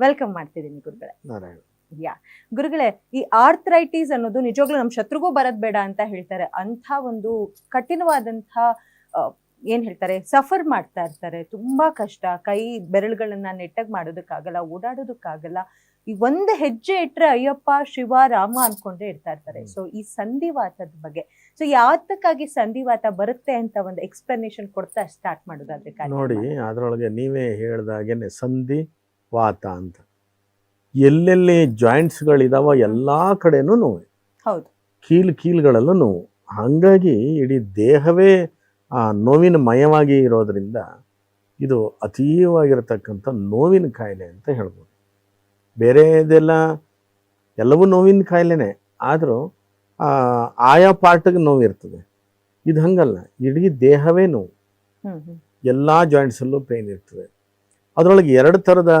Welcome ಮಾಡ್ತಿದ್ದೀನಿ ಗುರುಗಳೇ. ಯಾ. ಗುರುಗಳೇ ಈ ಆರ್ಥರೈಟಿಸ್ ಅನ್ನೋದು ನಿಜವಾಗ್ಲೂ ನಮ್ಮ ಶತ್ರುಗೂ ಬರೋದ್ ಬೇಡ ಅಂತ ಹೇಳ್ತಾರೆ. ಅಂಥ ಒಂದು ಕಠಿಣವಾದಂಥ ಏನ್ ಹೇಳ್ತಾರೆ ಸಫರ್ ಮಾಡ್ತಾ ಇರ್ತಾರೆ. ತುಂಬಾ ಕಷ್ಟ. ಕೈ ಬೆರಳುಗಳನ್ನ ನೆಟ್ಟಗ್ ಮಾಡೋದಕ್ಕಾಗಲ್ಲ ಓಡಾಡೋದಕ್ಕಾಗಲ್ಲ. ಈ ಒಂದು ಹೆಜ್ಜೆ ಇಟ್ಟರೆ ಅಯ್ಯಪ್ಪ ಶಿವ ರಾಮ ಅನ್ಕೊಂಡೇ ಇರ್ತಾ ಇರ್ತಾರೆ. ಸೊ ಈ ಸಂಧಿವಾತದ ಬಗ್ಗೆ. ಸೊ ಯಾತಕ್ಕಾಗಿ ಸಂಧಿವಾತ ಬರುತ್ತೆ ಅಂತ ಒಂದು ಎಕ್ಸ್ಪ್ಲನೇಷನ್ ಕೊಡ್ತಾ ಸ್ಟಾರ್ಟ್ ಮಾಡೋದಾದ್ರೆ. ನೋಡಿ ಅದರೊಳಗೆ ನೀವೇ ಹೇಳ್ದಾಗೇನೆ ಸಂಧಿ ವಾತ ಅಂತ. ಎಲ್ಲೆಲ್ಲಿ ಜಾಯಿಂಟ್ಸ್ಗಳಿದಾವ ಎಲ್ಲ ಕಡೆನೂ ನೋವು. ಹೌದು. ಕೀಲು ಕೀಲುಗಳಲ್ಲೂ ನೋವು. ಹಾಗಾಗಿ ಇಡೀ ದೇಹವೇ ಆ ನೋವಿನ ಮಯವಾಗಿ ಇರೋದ್ರಿಂದ ಇದು ಅತೀವಾಗಿರತಕ್ಕಂಥ ನೋವಿನ ಕಾಯಿಲೆ ಅಂತ ಹೇಳ್ಬೋದು. ಬೇರೆದೆಲ್ಲ ಎಲ್ಲವೂ ನೋವಿನ ಕಾಯಿಲೆನೇ ಆದರೂ ಆಯಾ ಪಾರ್ಟ್ಗೆ ನೋವಿರ್ತದೆ ಇದು ಹಂಗಲ್ಲ ಇಡೀ ದೇಹವೇ ನೋವು. ಎಲ್ಲ ಜಾಯಿಂಟ್ಸಲ್ಲೂ ಪೇನ್ ಇರ್ತದೆ. ಅದರೊಳಗೆ ಎರಡು ಥರದ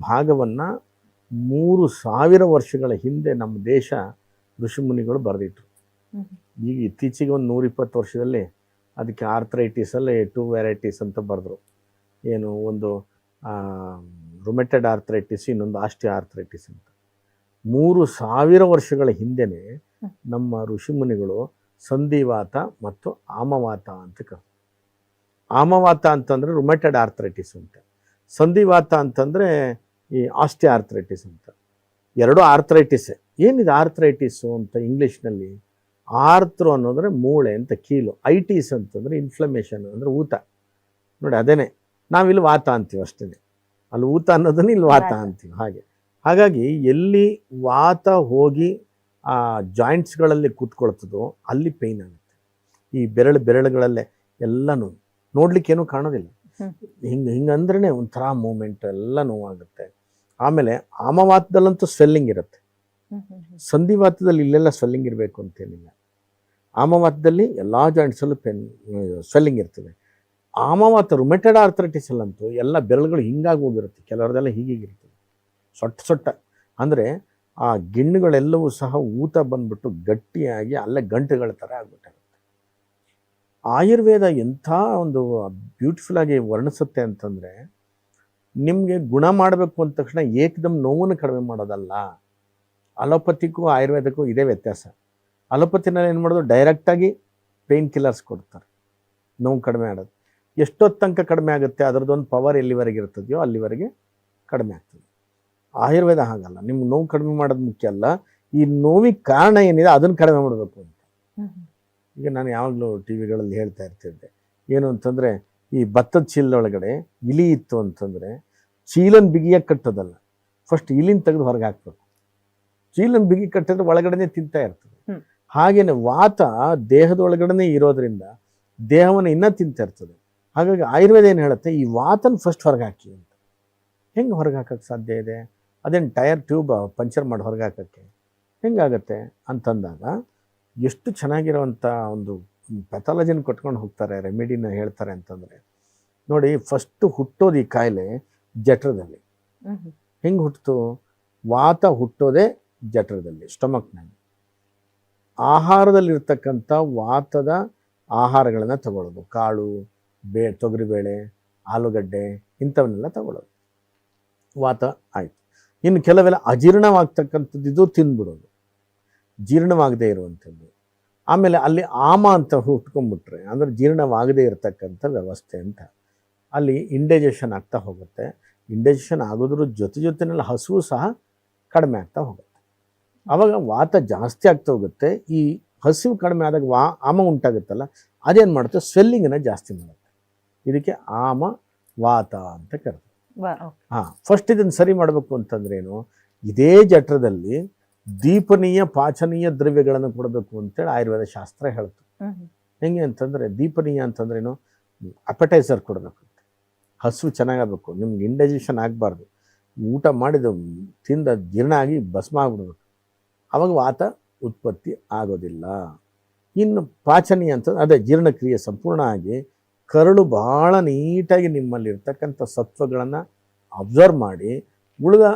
ಭಾಗವನ್ನು ಮೂರು ಸಾವಿರ ವರ್ಷಗಳ ಹಿಂದೆ ನಮ್ಮ ದೇಶ ಋಷಿಮುನಿಗಳು ಬರೆದಿಟ್ರು ಈಗ ಇತ್ತೀಚೆಗೆ ಒಂದು ನೂರಿಪ್ಪತ್ತು ವರ್ಷದಲ್ಲಿ ಅದಕ್ಕೆ ಆರ್ಥರೈಟಿಸಲ್ಲೇ ಟೂ ವೆರೈಟೀಸ್ ಅಂತ ಬರೆದ್ರು. ಏನು ಒಂದು ರೊಮೆಟೆಡ್ ಆರ್ಥ್ರೈಟಿಸ್ ಇನ್ನೊಂದು ಆಸ್ಟಿ ಆರ್ಥ್ರೈಟಿಸ್ ಅಂತ. ಮೂರು ಸಾವಿರ ವರ್ಷಗಳ ಹಿಂದೆನೇ. ನಮ್ಮ ಋಷಿಮುನಿಗಳು ಸಂಧಿವಾತ ಮತ್ತು ಆಮವಾತ ಅಂತ ಕರೆದ್ರು. ಆಮವಾತ ಅಂತಂದ್ರೆ ರೊಮೆಟೆಡ್ ಆರ್ಥ್ರೈಟಿಸ್ ಅಂತ. ಸಂಧಿವಾತ ಅಂತಂದರೆ ಈ ಆಸ್ಟಿ ಆರ್ಥ್ರೈಟಿಸ್ ಅಂತ. ಎರಡು ಆರ್ಥರೈಟಿಸ್. ಏನಿದೆ ಆರ್ಥರೈಟಿಸು ಅಂತ ಇಂಗ್ಲೀಷ್ನಲ್ಲಿ? ಆರ್ಥ್ರೋ ಅನ್ನೋದ್ರೆ ಮೂಳೆ ಅಂತ ಕೀಲು. ಐಟಿಸ್ ಅಂತಂದರೆ ಇನ್ಫ್ಲಮೇಷನ್ ಅಂದರೆ ಊತ. ನೋಡಿ ಅದೇನೆ. ನಾವಿಲ್ಲಿ ವಾತ ಅಂತೀವಿ ಅಷ್ಟೇ ಅಲ್ಲಿ ಊತ ಅನ್ನೋದನ್ನು ಇಲ್ಲಿ ವಾತ. ಅಂತೀವಿ ಹಾಗೆ. ಹಾಗಾಗಿ ಎಲ್ಲಿ ವಾತ ಹೋಗಿ ಆ ಜಾಯಿಂಟ್ಸ್ಗಳಲ್ಲಿ ಕೂತ್ಕೊಳ್ತದೋ ಅಲ್ಲಿ ಪೇಯ್ನ್ ಆಗುತ್ತೆ. ಈ ಬೆರಳು ಬೆರಳುಗಳಲ್ಲೇ ಎಲ್ಲನೂ. ನೋಡ್ಲಿಕ್ಕೇನು ಕಾಣೋದಿಲ್ಲ. ಹಿಂಗೆ ಹಿಂಗಂದ್ರೆ ಒಂಥರ ಮೂಮೆಂಟ್ ಎಲ್ಲ ನೋವಾಗುತ್ತೆ. ಆಮೇಲೆ ಆಮವಾತದಲ್ಲಂತೂ ಸ್ವೆಲ್ಲಿಂಗ್ ಇರುತ್ತೆ. ಸಂಧಿವಾತದಲ್ಲಿ ಇಲ್ಲೆಲ್ಲ ಸ್ವೆಲ್ಲಿಂಗ್ ಇರಬೇಕು ಅಂತೇನಿಲ್ಲ ಆಮವಾತದಲ್ಲಿ ಎಲ್ಲ ಜಾಯಿಂಟ್ಸಲ್ಲೂ ಪೆನ್ ಸ್ವೆಲ್ಲಿಂಗ್ ಇರ್ತದೆ ಆಮವಾತ ರುಮೆಟೆಡ್ ಆರ್ಥರೈಟಿಸ್ ಅಲ್ಲಂತೂ ಎಲ್ಲ ಬೆರಳುಗಳು ಹಿಂಗಾಗಿ ಹೋಗಿರುತ್ತೆ. ಕೆಲವರದೆಲ್ಲ ಹೀಗಿರ್ತದೆ ಸೊಟ್ಟ ಸೊಟ್ಟ. ಅಂದರೆ ಆ ಗಿಣ್ಣುಗಳೆಲ್ಲವೂ ಸಹ ಊತ ಬಂದ್ಬಿಟ್ಟು ಗಟ್ಟಿಯಾಗಿ ಅಲ್ಲೇ ಗಂಟುಗಳ ಥರ ಆಗ್ಬಿಟ್ಟಿರುತ್ತೆ ಆಯುರ್ವೇದ ಎಂಥ ಒಂದು ಬ್ಯೂಟಿಫುಲ್ ಆಗಿ ವರ್ಣಿಸುತ್ತೆ ಅಂತಂದರೆ, ನಿಮಗೆ ಗುಣ ಮಾಡಬೇಕು ಅಂದ ತಕ್ಷಣ ಏಕದಮ್ ನೋವನ್ನು ಕಡಿಮೆ ಮಾಡೋದಲ್ಲ. ಅಲೋಪತಿಗೂ ಆಯುರ್ವೇದಕ್ಕೂ ಇದೇ ವ್ಯತ್ಯಾಸ. ಅಲೋಪತಿನಲ್ಲಿ ಏನು ಮಾಡೋದು? ಡೈರೆಕ್ಟಾಗಿ ಪೇಯ್ನ್ ಕಿಲ್ಲರ್ಸ್ ಕೊಡ್ತಾರೆ. ನೋವು ಕಡಿಮೆ ಆಡೋದು ಎಷ್ಟೊತ್ತು ಕಡಿಮೆ ಆಗುತ್ತೆ? ಅದರದ್ದೊಂದು ಪವರ್ ಎಲ್ಲಿವರೆಗೆ ಇರ್ತದೆಯೋ ಅಲ್ಲಿವರೆಗೆ ಕಡಿಮೆ ಆಗ್ತದೆ. ಆಯುರ್ವೇದ ಹಾಗಲ್ಲ. ನಿಮ್ಗೆ ನೋವು ಕಡಿಮೆ ಮಾಡೋದು ಮುಖ್ಯ ಅಲ್ಲ. ಈ ನೋವಿಗೆ ಕಾರಣ ಏನಿದೆ? ಅದನ್ನು ಕಡಿಮೆ ಮಾಡಬೇಕು ಅಂತ. ಈಗ ನಾನು ಯಾವಾಗಲೂ ಟಿ ವಿಗಳಲ್ಲಿ ಹೇಳ್ತಾ ಇರ್ತಿದ್ದೆ. ಏನು ಅಂತಂದರೆ ಈ ಭತ್ತದ ಚೀಲದೊಳಗಡೆ ಇಲಿ ಇತ್ತು ಅಂತಂದರೆ ಚೀಲನ್ ಬಿಗಿಯಾಗಿ ಕಟ್ಟೋದಲ್ಲ. ಫಸ್ಟ್ ಇಲಿನ ತೆಗೆದು ಹೊರಗೆ ಹಾಕ್ಬೇಕು. ಚೀಲನ್ ಬಿಗಿ ಕಟ್ಟಿದ್ರೆ ಒಳಗಡೆನೆ ತಿಂತಾ ಇರ್ತದೆ. ಹಾಗೇನೆ ವಾತ ದೇಹದೊಳಗಡೆನೆ ಇರೋದ್ರಿಂದ ದೇಹವನ್ನು ಇನ್ನೂ ತಿಂತಾ ಇರ್ತದೆ. ಹಾಗಾಗಿ ಆಯುರ್ವೇದ ಏನು ಹೇಳುತ್ತೆ? ಈ ವಾತನ ಫಸ್ಟ್ ಹೊರಗೆ ಹಾಕಿ ಅಂತ. ಹೆಂಗೆ ಹೊರಗೆ ಹಾಕಕ್ಕೆ ಸಾಧ್ಯ ಇದೆ? ಅದೇನು ಟೈರ್ ಟ್ಯೂಬ್ ಪಂಚರ್ ಮಾಡಿ ಹೊರಗೆ ಹಾಕಕ್ಕೆ ಹೆಂಗಾಗತ್ತೆ ಅಂತಂದಾಗ ಎಷ್ಟು ಚೆನ್ನಾಗಿರೋವಂಥ ಒಂದು ಪೆಥಾಲಜಿನ ಕೊಟ್ಕೊಂಡು ಹೋಗ್ತಾರೆ ರೆಮಿಡಿನ ಹೇಳ್ತಾರೆ ಅಂತಂದರೆ ನೋಡಿ ಫಸ್ಟು ಹುಟ್ಟೋದು ಈ ಕಾಯಿಲೆ ಜಠರದಲ್ಲಿ. ಹೆಂಗೆ ಹುಟ್ಟಿತು ವಾತ ಹುಟ್ಟೋದೇ ಜಠರದಲ್ಲಿ ಸ್ಟೊಮಕ್ನಲ್ಲಿ ಆಹಾರದಲ್ಲಿರ್ತಕ್ಕಂಥ ವಾತದ ಆಹಾರಗಳನ್ನು ತಗೊಳ್ಳೋದು. ಕಾಳು ಬೇ ತೊಗರಿಬೇಳೆ ಆಲೂಗಡ್ಡೆ ಇಂಥವನ್ನೆಲ್ಲ ತಗೊಳ್ಳೋದು. ವಾತ ಆಯಿತು. ಇನ್ನು ಕೆಲವೆಲ್ಲ ಅಜೀರ್ಣವಾಗ್ತಕ್ಕಂಥದ್ದು ತಿಂದ್ಬಿಡೋದು. ಜೀರ್ಣವಾಗದೇ ಇರುವಂಥದ್ದು. ಆಮೇಲೆ ಅಲ್ಲಿ ಆಮ ಅಂತ ಹುಟ್ಕೊಂಡ್ಬಿಟ್ರೆ ಅಂದರೆ ಜೀರ್ಣವಾಗದೇ ಇರತಕ್ಕಂಥ ವ್ಯವಸ್ಥೆ ಅಂತ. ಅಲ್ಲಿ ಇಂಡೈಜೆಷನ್ ಆಗ್ತಾ ಹೋಗುತ್ತೆ. ಇಂಡೈಜೆಷನ್ ಆಗೋದ್ರ ಜೊತೆ ಜೊತೆನಲ್ಲಿ ಹಸುವು ಸಹ ಕಡಿಮೆ ಆಗ್ತಾ ಹೋಗುತ್ತೆ. ಆವಾಗ ವಾತ ಜಾಸ್ತಿ ಆಗ್ತಾ ಹೋಗುತ್ತೆ. ಈ ಹಸಿವು ಕಡಿಮೆ ಆದಾಗ ವಾ ಆಮ ಉಂಟಾಗುತ್ತಲ್ಲ ಅದೇನು ಮಾಡುತ್ತೆ? ಸ್ವೆಲ್ಲಿಂಗನ್ನು ಜಾಸ್ತಿ ಮಾಡುತ್ತೆ. ಇದಕ್ಕೆ ಆಮ ವಾತ ಅಂತ ಕರೀತಾರೆ ಓಕೆ. ಹಾಂ ಫಸ್ಟ್ ಇದನ್ನು ಸರಿ ಮಾಡಬೇಕು ಅಂತಂದ್ರೇನು ಇದೇ ಜಠರದಲ್ಲಿ ದೀಪನೀಯ ಪಾಚನೀಯ ದ್ರವ್ಯಗಳನ್ನು ಕೊಡಬೇಕು ಅಂತೇಳಿ ಆಯುರ್ವೇದ ಶಾಸ್ತ್ರ ಹೇಳ್ತು. ಹೆಂಗೆ ಅಂತಂದರೆ ದೀಪನೀಯ ಅಂತಂದ್ರೇನು ಅಪಟೈಸರ್ ಕೊಡಬೇಕು ಹಸು ಚೆನ್ನಾಗಬೇಕು ನಿಮ್ಗೆ ಇಂಡೈಜೆಷನ್ ಆಗಬಾರ್ದು. ಊಟ ಮಾಡಿದ ತಿಂದ ಜೀರ್ಣ ಆಗಿ ಭಸ್ಮ ಆಗ್ಬಿಡ್ಬೇಕು. ಅವಾಗ ವಾತ ಉತ್ಪತ್ತಿ ಆಗೋದಿಲ್ಲ. ಇನ್ನು ಪಾಚನೀಯ ಅಂತ ಅದೇ ಜೀರ್ಣಕ್ರಿಯೆ ಸಂಪೂರ್ಣ ಆಗಿ ಕರಳು ಬಹಳ ನೀಟಾಗಿ ನಿಮ್ಮಲ್ಲಿರ್ತಕ್ಕಂಥ ಸತ್ವಗಳನ್ನು ಅಬ್ಸರ್ವ್ ಮಾಡಿ ಉಳಿದ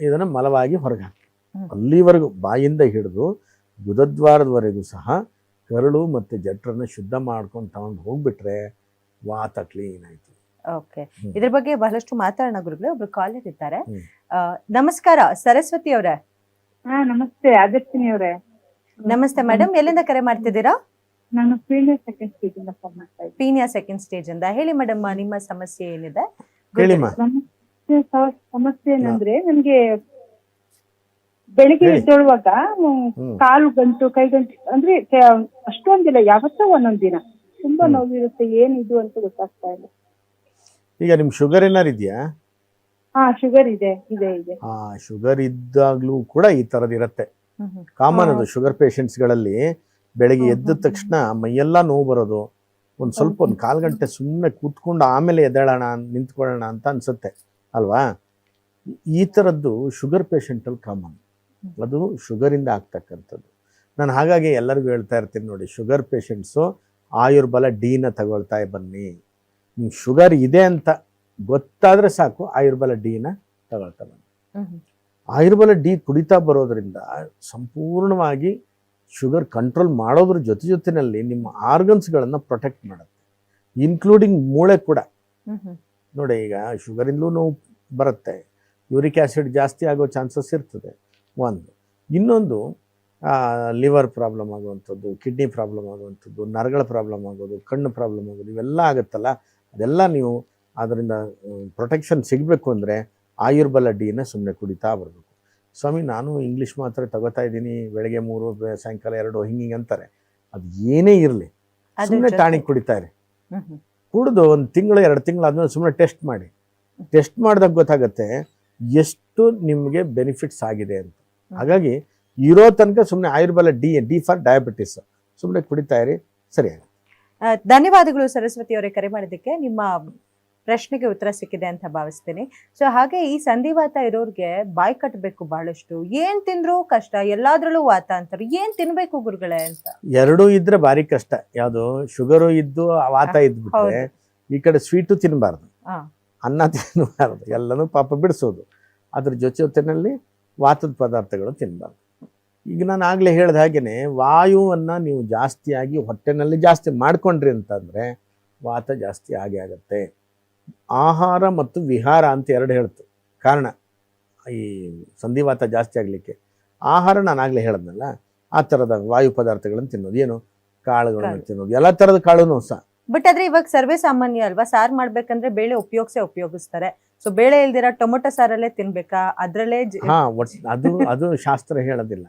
ಇದನ್ನು ಮಲವಾಗಿ ಹೊರಗೆ. ಅಲ್ಲಿವರೆಗೂ ಬಾಯಿಂದ ಹಿಡಿದು ಗುದದ್ವಾರದವರೆಗೂ ಸಹ ಕರಳು ಮತ್ತು ಜಠರನ್ನ ಶುದ್ಧ ಮಾಡ್ಕೊಂಡು ತಗೊಂಡು ಹೋಗ್ಬಿಟ್ರೆ ವಾತ ಕ್ಲೀನ್ ಆಯ್ತು. ಓಕೆ. ಇದ್ರ ಬಗ್ಗೆ ಬಹಳಷ್ಟು ಮಾತಾಡೋಣ ಗುರುಗಳೇ ಒಬ್ರು ಕಾಲರ್ ಇದ್ದಾರೆ ಆ, ನಮಸ್ಕಾರ ಸರಸ್ವತಿ ಅವರೇ. ಹಾ ನಮಸ್ತೆ ಅಗಸ್ತಿನಿ ಅವರೇ. ನಮಸ್ತೆ ಮೇಡಮ್ ಎಲ್ಲಿಂದ ಕರೆ ಮಾಡ್ತಿದ್ದೀರಾ? ನಾನು ಪ್ರೀಮಿಯರ್ ಸೆಕೆಂಡ್ ಸ್ಟೇಜ್ ಇಂದ ಫೋನ್ ಮಾಡ್ತಾ ಇದ್ದೀನಿ. ಪೀನಿಯಾ ಸೆಕೆಂಡ್ ಸ್ಟೇಜ್ ಅಂತ ಹೇಳಿ ಮೇಡಮ್ ನಿಮ್ಮ ಸಮಸ್ಯೆ ಏನಿದೆ? ಸಮಸ್ಯೆ ಏನಂದ್ರೆ ನನ್ಗೆ ಬೆಳಿಗ್ಗೆ ಎದ್ದೊಳುವಾಗ ಕಾಲು ಗಂಟು ಕೈ ಗಂಟು ಅಂದ್ರೆ ಅಷ್ಟೊಂದಿಲ್ಲ ಯಾವತ್ತೋ ಒಂದೊಂದ್ ದಿನ. ತುಂಬಾ. ನೋವಿರುತ್ತೆ ಏನಿದು ಅಂತ ಗೊತ್ತಾಗ್ತಾ ಇಲ್ಲ. ಈಗ ನಿಮ್ ಶುಗರ್ ಏನಾರು ಇದೆಯಾ? ಹಾ ಶುಗರ್ ಇದೆ ಇದೆ ಇದೆ. ಆ ಶುಗರ್ ಇದ್ದಾಗ್ಲೂ ಕೂಡ ಈ ತರದ್ ಇರತ್ತೆ. ಕಾಮನ್ ಅದು ಶುಗರ್ಗಳಲ್ಲಿ ಬೆಳಿಗ್ಗೆ ಎದ್ದ ತಕ್ಷಣ ಮೈಯೆಲ್ಲ ನೋವು ಬರೋದು. ಒಂದ್ ಸ್ವಲ್ಪ. ಒಂದ್ ಕಾಲ್ ಗಂಟೆ ಸುಮ್ಮನೆ ಕೂತ್ಕೊಂಡು ಆಮೇಲೆ ಎದ್ದೇಳೋಣ ನಿಂತ್ಕೊಳ್ಳೋಣ ಅಂತ ಅನ್ಸುತ್ತೆ. ಅಲ್ವಾ? ಈ ತರದ್ದು ಶುಗರ್ ಪೇಷಂಟಲ್ಲಿ ಕಾಮನ್. ಅದು ಶುಗರಿಂದ ಆಗ್ತಕ್ಕಂಥದ್ದು. ನಾನು ಹಾಗಾಗಿ ಎಲ್ಲರಿಗೂ ಹೇಳ್ತಾ ಇರ್ತೀನಿ ನೋಡಿ ಶುಗರ್ ಪೇಷಂಟ್ಸು ಆಯುರ್ಬಲ ಡಿನ ತಗೊಳ್ತಾ ಬನ್ನಿ. ನಿಮ್ಗೆ ಶುಗರ್ ಇದೆ ಅಂತ ಗೊತ್ತಾದ್ರೆ ಸಾಕು ಆಯುರ್ಬಲ ಡಿನ ತಗೊಳ್ತಾ ಬನ್ನಿ. ಆಯುರ್ಬಲ ಡಿ ಕುಡಿತಾ ಬರೋದ್ರಿಂದ ಸಂಪೂರ್ಣವಾಗಿ ಶುಗರ್ ಕಂಟ್ರೋಲ್ ಮಾಡೋದ್ರ ಜೊತೆ ಜೊತೆಯಲ್ಲಿ ನಿಮ್ಮ ಆರ್ಗನ್ಸ್ಗಳನ್ನು ಪ್ರೊಟೆಕ್ಟ್ ಮಾಡುತ್ತೆ. ಇನ್ಕ್ಲೂಡಿಂಗ್ ಮೂಳೆ ಕೂಡ. ನೋಡಿ ಈಗ ಶುಗರಿಂದಲೂ ನೋವು ಬರುತ್ತೆ. ಯೂರಿಕ್ ಆ್ಯಸಿಡ್ ಜಾಸ್ತಿ ಆಗೋ ಚಾನ್ಸಸ್ ಇರ್ತದೆ. ಒಂದು. ಇನ್ನೊಂದು ಲಿವರ್ ಪ್ರಾಬ್ಲಮ್ ಆಗುವಂಥದ್ದು ಕಿಡ್ನಿ ಪ್ರಾಬ್ಲಮ್ ಆಗುವಂಥದ್ದು ನರಗಳ ಪ್ರಾಬ್ಲಮ್ ಆಗೋದು ಕಣ್ಣು ಪ್ರಾಬ್ಲಮ್ ಆಗೋದು ಇವೆಲ್ಲ ಆಗುತ್ತಲ್ಲ? ಅದೆಲ್ಲ ನೀವು ಅದರಿಂದ ಪ್ರೊಟೆಕ್ಷನ್ ಸಿಗಬೇಕು ಅಂದರೆ ಆಯುರ್ಬಲ ಡಿನ ಸುಮ್ಮನೆ ಕುಡಿತಾ ಬರಬೇಕು. ಸ್ವಾಮಿ ನಾನು ಇಂಗ್ಲೀಷ್ ಮಾತ್ರ ತಗೋತಾ ಇದ್ದೀನಿ. ಬೆಳಗ್ಗೆ ಮೂರು ಸಾಯಂಕಾಲ ಎರಡು ಹಿಂಗಿಂಗ್ ಅಂತಾರೆ. ಅದು ಏನೇ ಇರಲಿ. ಸುಮ್ಮನೆ ಟಾಣಿಕ್ ಕುಡಿತಾ ಇರಿ. ಕುಡಿದು ಒಂದು ತಿಂಗಳು ಎರಡು ತಿಂಗಳು ಆದಮೇಲೆ ಸುಮ್ಮನೆ ಟೆಸ್ಟ್ ಮಾಡಿ. ಟೆಸ್ಟ್ ಮಾಡಿದಾಗ ಗೊತ್ತಾಗುತ್ತೆ ಎಷ್ಟು ನಿಮಗೆ ಬೆನಿಫಿಟ್ಸ್ ಆಗಿದೆ ಅಂತ. ಹಾಗಾಗಿ ಇರೋ ತನಕ ಸುಮ್ಮನೆ Ayurbala D D for diabetes ಸುಮ್ಮನೆ ಕುಡಿತಾ ಇರಿ ಸರಿ ಧನ್ಯವಾದಗಳು ಸರಸ್ವತಿ ಅವರೇ ಕರೆ ಮಾಡಿದ್ದಕ್ಕೆ. ನಿಮ್ಮ ಪ್ರಶ್ನೆಗೆ ಉತ್ತರ ಸಿಕ್ಕಿದೆ ಅಂತ ಭಾವಿಸ್ತೀನಿ. ಸೊ ಹಾಗೆ ಈ ಸಂಧಿವಾತ ಇರೋರಿಗೆ ಬಾಯಿ ಕಟ್ಟಬೇಕು ಬಹಳಷ್ಟು. ಏನ್ ತಿಂದ್ರು ಕಷ್ಟ ಎಲ್ಲಾದ್ರಲ್ಲೂ ವಾತ ಅಂತಾರೆ. ಏನ್ ತಿನ್ಬೇಕು ಗುರುಗಳೇ ಅಂತ? ಎರಡೂ ಇದ್ರೆ ಭಾರಿ ಕಷ್ಟ. ಯಾವುದು ಶುಗರು ಇದ್ದು ವಾತ ಇದ್ಬಿಟ್ರೆ. ಈ ಕಡೆ ಸ್ವೀಟು ತಿನ್ನಬಾರ್ದು ಹಾ. ಅನ್ನ ತಿನ್ನಬಾರ್ದು ಎಲ್ಲನೂ ಪಾಪ ಬಿಡಿಸೋದು. ಅದ್ರ ಜೊತೆ ಜೊತೆನಲ್ಲಿ ವಾತದ ಪದಾರ್ಥಗಳು ತಿನ್ನಬಾರ್ದು ಈಗ ನಾನು ಆಗಲೇ ಹೇಳ್ದ ಹಾಗೆಯೇ ವಾಯುವನ್ನು ನೀವು ಜಾಸ್ತಿಯಾಗಿ ಹೊಟ್ಟೆನಲ್ಲಿ ಜಾಸ್ತಿ ಮಾಡ್ಕೊಂಡ್ರಿ ಅಂತಂದರೆ ವಾತ ಜಾಸ್ತಿ ಆಗೇ ಆಗುತ್ತೆ. ಆಹಾರ ಮತ್ತು ವಿಹಾರ ಅಂತ ಎರಡು ಹೇಳ್ತು. ಕಾರಣ ಈ ಸಂಧಿವಾತ ಜಾಸ್ತಿ ಆಗಲಿಕ್ಕೆ. ಆಹಾರ ನಾನು ಆಗಲೇ ಹೇಳಿದ್ನಲ್ಲ ಆ ಥರದ ವಾಯು ಪದಾರ್ಥಗಳನ್ನು ತಿನ್ನೋದು. ಏನು? ಕಾಳುಗಳನ್ನು ಕಾಳು. ತಿನ್ನೋದು. ಎಲ್ಲ ಥರದ ಕಾಳುನು ಸಹ. ಬಟ್ ಆದ್ರೆ ಇವಾಗ ಸರ್ವೇ ಸಾಮಾನ್ಯ ಅಲ್ವಾ? ಸಾರು ಮಾಡ್ಬೇಕಂದ್ರೆ ಬೇಳೆ ಉಪಯೋಗಿಸೇ ಉಪಯೋಗಿಸ್ತಾರೆ. ಸೊ ಬೇಳೆ ಇಲ್ದಿರ ಟೊಮೊಟೊ ಸಾರಲ್ಲೇ ತಿನ್ಬೇಕಾ? ಅದ್ರಲ್ಲೇ ಜ- ಹಾ ಒಟ್ ಅದು ಅದು ಶಾಸ್ತ್ರ ಹೇಳೋದಿಲ್ಲ.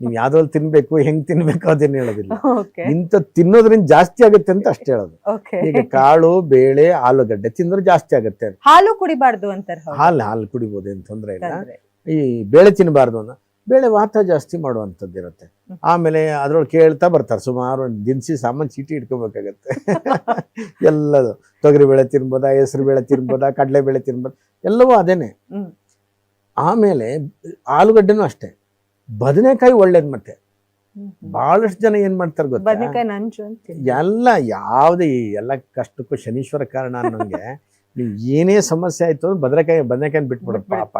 ನೀವು ಯಾವ್ದ್ರಲ್ಲಿ ತಿನ್ಬೇಕು ಹೆಂಗ್ ತಿನ್ಬೇಕು ಅದೇನು ಹೇಳೋದಿಲ್ಲ. ಓಕೆ ಇಂಥ ತಿನ್ನೋದ್ರಿಂದ ಜಾಸ್ತಿ ಆಗುತ್ತೆ ಅಂತ ಅಷ್ಟೇ ಹೇಳೋದು. ಓಕೆ ಈಗ ಕಾಳು ಬೇಳೆ ಆಲೂಗಡ್ಡೆ ತಿಂದ್ರೆ ಜಾಸ್ತಿ ಆಗುತ್ತೆ ಹಾಲು ಕುಡಿಬಾರ್ದು ಅಂತಾರೆ ಹೌದು. ಹಾಲು ಹಾಲು ಕುಡಿಬೋದು ಏನ್ ತೊಂದರೆ ಇಲ್ಲ. ಈ ಬೇಳೆ ತಿನ್ನಬಾರ್ದು ಅನ್ನೋ ಬೇಳೆ ವಾತ ಜಾಸ್ತಿ ಮಾಡುವಂಥದ್ದು ಇರುತ್ತೆ. ಆಮೇಲೆ ಅದ್ರೊಳಗೆ ಕೇಳ್ತಾ ಬರ್ತಾರೆ ಸುಮಾರು ಒಂದು ದಿನಸಿ ಸಾಮಾನು ಚೀಟಿ ಇಟ್ಕೋಬೇಕಾಗತ್ತೆ ಎಲ್ಲದು. ತೊಗರಿ ಬೆಳೆ ತಿನ್ಬೋದಾ ಹೆಸರು ಬೆಳೆ ತಿನ್ಬೋದಾ ಕಡಲೆ ಬೆಳೆ ತಿನ್ಬೋದಾ ಎಲ್ಲವೂ ಅದೇನೆ. ಆಮೇಲೆ ಆಲೂಗಡ್ಡೆನೂ ಅಷ್ಟೇ. ಬದನೆಕಾಯಿ ಒಳ್ಳೇದು ಮತ್ತೆ. ಬಹಳಷ್ಟು ಜನ ಏನ್ ಮಾಡ್ತಾರೆ ಗೊತ್ತಾ? ಎಲ್ಲ ಯಾವುದೇ ಎಲ್ಲ ಕಷ್ಟಕ್ಕೂ ಶನೀಶ್ವರ ಕಾರಣ ಅನ್ನೋಂಗೆ. ನೀವು ಏನೇ ಸಮಸ್ಯೆ ಆಯ್ತು ಅಂದ್ರೆ ಬದನೆಕಾಯಿ ಬದನೆಕಾಯಿ ಬಿಟ್ಬಿಡೋದು ಪಾಪ.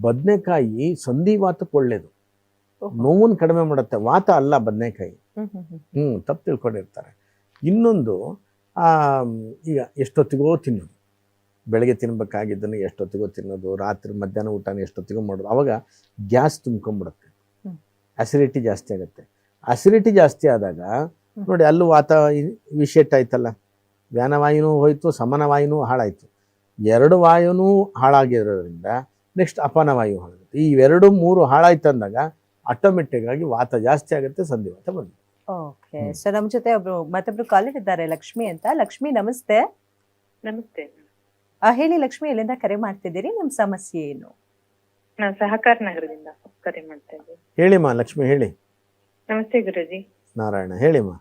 ಬದನೆಕಾಯಿ ಸಂಧಿವಾತಕ್ಕೆ ಒಳ್ಳೇದು ನೋವನ್ನು ಕಡಿಮೆ ಮಾಡುತ್ತೆ. ವಾತ ಅಲ್ಲ ಬದನೆಕಾಯಿ. ಹ್ಞೂ ತಪ್ಪು ತಿಳ್ಕೊಂಡಿರ್ತಾರೆ. ಇನ್ನೊಂದು ಆ, ಈಗ ಎಷ್ಟೊತ್ತಿಗೋ ತಿನ್ನೋದು. ಬೆಳಗ್ಗೆ ತಿನ್ಬೇಕಾಗಿದ್ದನ್ನು ಎಷ್ಟೊತ್ತಿಗೋ ತಿನ್ನೋದು ರಾತ್ರಿ ಮಧ್ಯಾಹ್ನ ಊಟನ ಎಷ್ಟೊತ್ತಿಗೋ ಮಾಡೋದು. ಅವಾಗ ಗ್ಯಾಸ್ ತುಂಬ್ಕೊಂಡ್ಬಿಡುತ್ತೆ. ಅಸಿಡಿಟಿ ಜಾಸ್ತಿ ಆಗುತ್ತೆ. ಅಸಿಡಿಟಿ ಜಾಸ್ತಿ ಆದಾಗ ನೋಡಿ ಅಲ್ಲೂ ವಾತ ವಿಶೇಟ್ ಆಯ್ತಲ್ಲ. ವ್ಯಾನವಾಯುನೂ ಹೋಯ್ತು ಸಮನವಾಯುನೂ ಹಾಳಾಯ್ತು. ಎರಡು ವಾಯುನೂ ಹಾಳಾಗಿರೋದ್ರಿಂದ ನೆಕ್ಸ್ಟ್ ಅಪಾನವಾಯು ಹೊರಡುತ್ತೆ ಈ ಎರಡು ಮೂರು ಹಾಳಾಯ್ತು ಅಂದಾಗ ಆಟೋಮೆಟಿಕ್ ಆಗಿ ವಾತ ಜಾಸ್ತಿ ಆಗುತ್ತೆ ಸಂಧಿವಾತ ಬಂದು ಓಕೆ ಸರ್ ನಮ್ಮ ನಮ್ ಜೊತೆ ಒಬ್ರು ಮತ್ತೊಬ್ರು ಕಾಲರ್ ಇದ್ದಾರೆ ಲಕ್ಷ್ಮಿ ಅಂತ. ಲಕ್ಷ್ಮಿ ನಮಸ್ತೆ. ನಮಸ್ತೆ. ಆ, ಹೇಳಿ ಲಕ್ಷ್ಮಿ ಎಲ್ಲಿಂದ ಕರೆ ಮಾಡ್ತಿದ್ದೀರಿ? ನಿಮ್ಮ ಸಮಸ್ಯೆ ಏನು? ನಾನು ಸಹಕಾರ ನಗರದಿಂದ ಕರೆ ಮಾಡ್ತಾ ಇದ್ದೀನಿ. ಹೇಳಿಮ್ಮ ಲಕ್ಷ್ಮಿ ಹೇಳಿ. ನಮಸ್ತೆ ಗುರುಜಿ. ನಾರಾಯಣ ಹೇಳಿಮ್ಮ.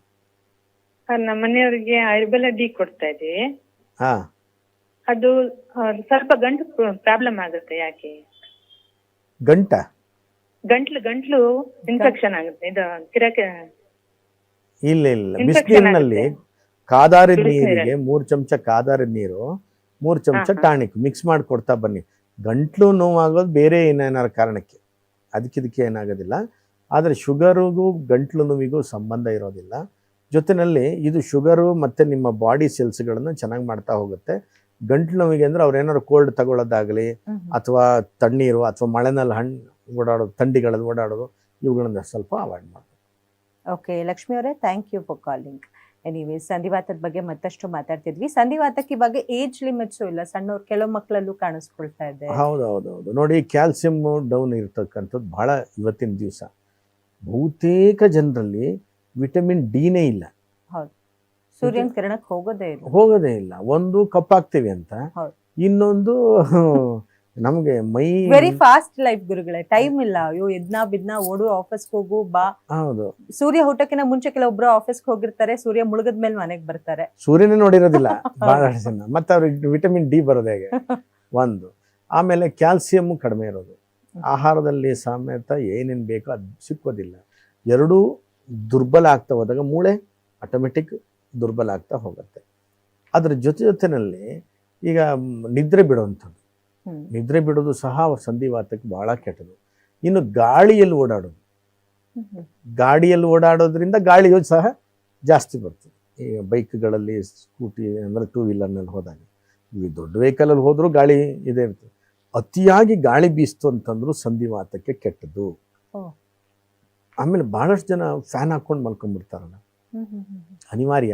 ನಮ್ಮ ಮನೆಯವರಿಗೆ ಆಯುರ್ಬಲ ಡಿ ಕೊಡ್ತಾ ಇದ್ದೀವಿ. ಹಾ. ಅದು ಸ್ವಲ್ಪ ಗಂಟು ಪ್ರಾಬ್ಲಮ್ ಆಗುತ್ತೆ ಯಾಕೆ? ಗಂಟ? ಗಂಟ್ಲು ಗಂಟ್ಲು ಇನ್ಫೆಕ್ಷನ್ ಆಗುತ್ತೆ. ಇದು ಕಿರಕೆ ಇಲ್ಲ ಇಲ್ಲ. ಬಿಸಿನೀರಿನಲ್ಲಿ. ಕಾದಾರಿದ ನೀರಿಗೆ ಮೂರು ಚಮಚ ಕಾದಾರಿದ ನೀರು ಮೂರು ಚಮಚ. ಟಾನಿಕ್ ಮಿಕ್ಸ್ ಮಾಡಿ ಕೊಡ್ತಾ ಬನ್ನಿ. ಗಂಟ್ಲು ನೋವಾಗೋದು ಬೇರೆ ಏನೇನಾರ ಕಾರಣಕ್ಕೆ. ಅದಕ್ಕಿದಕ್ಕೆ ಏನಾಗೋದಿಲ್ಲ. ಆದರೆ ಶುಗರಿಗೂ ಗಂಟ್ಲು ನೋವಿಗೂ ಸಂಬಂಧ ಇರೋದಿಲ್ಲ. ಜೊತೆಯಲ್ಲಿ ಇದು ಶುಗರು ಮತ್ತು ನಿಮ್ಮ ಬಾಡಿ ಸೆಲ್ಸ್ಗಳನ್ನು ಚೆನ್ನಾಗಿ ಮಾಡ್ತಾ ಹೋಗುತ್ತೆ. ಗಂಟ್ಲು ನೋವಿಗೆ ಅಂದ್ರೆ ಅವ್ರು ಏನಾದ್ರು ಕೋಲ್ಡ್ ತಗೊಳ್ಳೋದಾಗಲಿ ಅಥವಾ ತಣ್ಣೀರು ಅಥವಾ ಮಳೆನಲ್ಲಿ ಹಣ್ಣು ಓಡಾಡೋದು ಥಂಡಿಗಳಲ್ಲಿ ಓಡಾಡೋದು ಇವುಗಳನ್ನ ಸ್ವಲ್ಪ ಅವಾಯ್ಡ್ ಮಾಡಬೇಕು. ಓಕೆ ಲಕ್ಷ್ಮಿ ಅವರೇ thank you for calling anyways ಸಂಧಿವಾತದ ಬಗ್ಗೆ ಮತ್ತಷ್ಟು ಮಾತಾಡ್ತಿದ್ವಿ. ಸಂಧಿವಾತಕ್ಕೆ ಇವಾಗ ಏಜ್ ಲಿಮಿಟ್ಸು ಇಲ್ಲ. ಸಣ್ಣವ್ರು ಕೆಲವು ಮಕ್ಕಳಲ್ಲೂ ಕಾಣಿಸ್ಕೊಳ್ತಾ ಇದೆ. ಹೌದು ಹೌದು ಹೌದು ನೋಡಿ ಕ್ಯಾಲ್ಸಿಯಂ ಡೌನ್ ಇರತಕ್ಕಂಥದ್ದು ಬಹಳ ಇವತ್ತಿನ ದಿವಸ. ಬಹುತೇಕ ಜನರಲ್ಲಿ ವಿಟಮಿನ್ ಡಿನೇ ಇಲ್ಲ. ಸೂರ್ಯನ ಕಿರಣಕ್ಕೆ ಹೋಗೋದೇ ಇಲ್ಲ. ಹೋಗೋದೇ ಇಲ್ಲ. ಒಂದು ಕಪ್ಪಾಗ್ತೀವಿ ಅಂತ. ಇನ್ನೊಂದು ನಮಗೆ ಮೈ ವೆರಿ ಫಾಸ್ಟ್ ಲೈಫ್ ಗುರುಗಳೇ ಟೈಮ್ ಇಲ್ಲ. ಅಯ್ಯೋ ಎದ್ನ ಬಿದ್ನಾ ಓಡು ಆಫೀಸ್ ಹೋಗು ಬಾ. ಹೌದು. ಸೂರ್ಯ ಊಟಕ್ಕಿಂತ ಮುಂಚೆ ಕೆಲವೊಬ್ರು ಆಫೀಸ್ ಹೋಗಿರ್ತಾರೆ ಸೂರ್ಯ ಮುಳುಗದ ಮೇಲೆ ಮನೆಗೆ ಬರ್ತಾರೆ. ಸೂರ್ಯನೇ ನೋಡಿರೋದಿಲ್ಲ ಬಹಳ ಜನ. ಮತ್ತೆ ಅವ್ರಿಗೆ ವಿಟಮಿನ್ ಡಿ ಬರೋದು ಹೇಗೆ? ಒಂದು. ಆಮೇಲೆ ಕ್ಯಾಲ್ಸಿಯಂ ಕಡಿಮೆ ಇರೋದು. ಆಹಾರದಲ್ಲಿ ಸಮೇತ ಏನೇನು ಬೇಕೋ ಅದು ಸಿಕ್ಕೋದಿಲ್ಲ. ಎರಡೂ ದುರ್ಬಲ ಆಗ್ತಾ ಹೋದಾಗ ಮೂಳೆ ಆಟೋಮೆಟಿಕ್ ದುರ್ಬಲ ಆಗ್ತಾ ಹೋಗುತ್ತೆ. ಅದರ ಜೊತೆ ಜೊತೆನಲ್ಲಿ ಈಗ ನಿದ್ರೆ ಬಿಡುವಂಥದ್ದು. ನಿದ್ರೆ ಬಿಡೋದು ಸಹ ಸಂಧಿವಾತಕ್ಕೆ ಬಹಳ ಕೆಟ್ಟದು. ಇನ್ನು ಗಾಳಿಯಲ್ಲಿ ಓಡಾಡೋದು. ಗಾಡಿಯಲ್ಲಿ ಓಡಾಡೋದ್ರಿಂದ ಗಾಳಿಯು ಸಹ ಜಾಸ್ತಿ ಬರ್ತದೆ. ಈಗ ಬೈಕ್ಗಳಲ್ಲಿ ಸ್ಕೂಟಿ ಅಂದರೆ ಟೂ ವೀಲರ್ನಲ್ಲಿ ಹೋದಾಗ. ಈ ದೊಡ್ಡ ವೆಹಿಕಲಲ್ಲಿ ಹೋದರೂ ಗಾಳಿ ಇದೇ ಇರ್ತದೆ. ಅತಿಯಾಗಿ ಗಾಳಿ ಬೀಸ್ತು ಅಂತಂದ್ರು ಸಂಧಿವಾತಕ್ಕೆ ಕೆಟ್ಟದ್ದು. ಆಮೇಲೆ ಭಾಳಷ್ಟು ಜನ ಫ್ಯಾನ್ ಹಾಕೊಂಡು ಮಲ್ಕೊಂಡ್ಬಿಡ್ತಾರಲ್ಲ. ಅನಿವಾರ್ಯ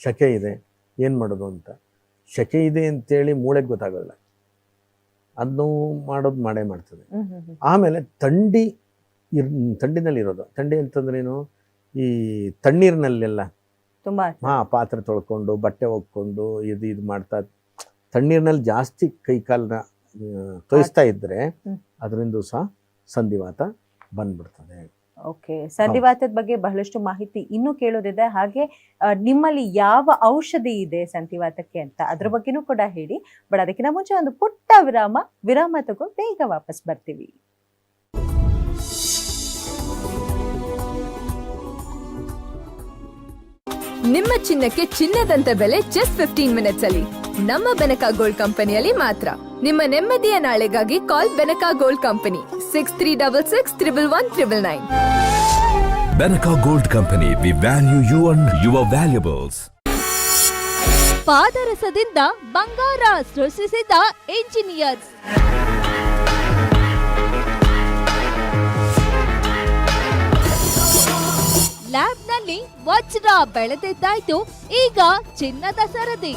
ಶಕೆ ಇದೆ ಏನು ಮಾಡೋದು ಅಂತ. ಶಕೆ ಇದೆ ಅಂತೇಳಿ ಮೂಳೆಗೆ ಗೊತ್ತಾಗೋಲ್ಲ ಅದನ್ನು ಮಾಡೋದು ಮಾಡೇ ಮಾಡ್ತದೆ. ಆಮೇಲೆ ಥಂಡಿ ಇರ್ ಥಂಡಿನಲ್ಲಿರೋದು. ಥಂಡಿ ಅಂತಂದ್ರೇನು? ಈ ತಣ್ಣೀರಿನಲ್ಲೆಲ್ಲ ತುಂಬ ಹಾಂ ಪಾತ್ರೆ ತೊಳ್ಕೊಂಡು ಬಟ್ಟೆ ಒಕ್ಕೊಂಡು ಇದು ಇದು ಮಾಡ್ತಾ ತಣ್ಣೀರಿನಲ್ಲಿ ಜಾಸ್ತಿ ಕೈ ಕಾಲನ್ನ ತೊಯಿಸ್ತಾ ಇದ್ರೆ ಹ್ಮ್. ಅದರಿಂದ ಸಹ ಸಂಧಿವಾತ ಬಂದ್ಬಿಡ್ತದೆ. ಓಕೆ ಸಂಧಿವಾತದ ಬಗ್ಗೆ ಬಹಳಷ್ಟು ಮಾಹಿತಿ ಇನ್ನೂ ಕೇಳೋದಿದೆ. ಹಾಗೆ ನಿಮ್ಮಲ್ಲಿ ಯಾವ ಔಷಧಿ ಇದೆ ಸಂಧಿವಾತಕ್ಕೆ ಅಂತ ಅದ್ರ ಬಗ್ಗೆನೂ ಕೂಡ ಹೇಳಿ. ಬಟ್ ಅದಕ್ಕಿಂತ ಮುಂಚೆ ಒಂದು ಪುಟ್ಟ ವಿರಾಮ ವಿರಾಮ ತಗೋ, ಬೇಗ ವಾಪಸ್ ಬರ್ತೀವಿ. ನಿಮ್ಮ ಚಿನ್ನಕ್ಕೆ ಚಿನ್ನದಂತ ಬೆಲೆ ಜಸ್ಟ್ ಫಿಫ್ಟೀನ್ ಮಿನಿಟ್ಸ್ ಅಲ್ಲಿ. ನಮ್ಮ ಬೆನಕ ಗೋಲ್ಡ್ ಕಂಪನಿಯಲ್ಲಿ ಮಾತ್ರ. ನಿಮ್ಮ ನೆಮ್ಮದಿಯ ನಾಳೆಗಾಗಿ call Benaka gold company six three double six triple one triple nine Benaka gold company we value you and your valuables ಪಾದರಸದಿಂದ ಬಂಗಾರ ಸೃಷ್ಟಿಸಿದ ಇಂಜಿನಿಯರ್ಸ್ ಲ್ಯಾಬ್ನಲ್ಲಿ ವಜ್ರ ಬೆಳೆದಿದ್ದಾಯ್ತು ಈಗ ಚಿನ್ನದ ಸರದಿ.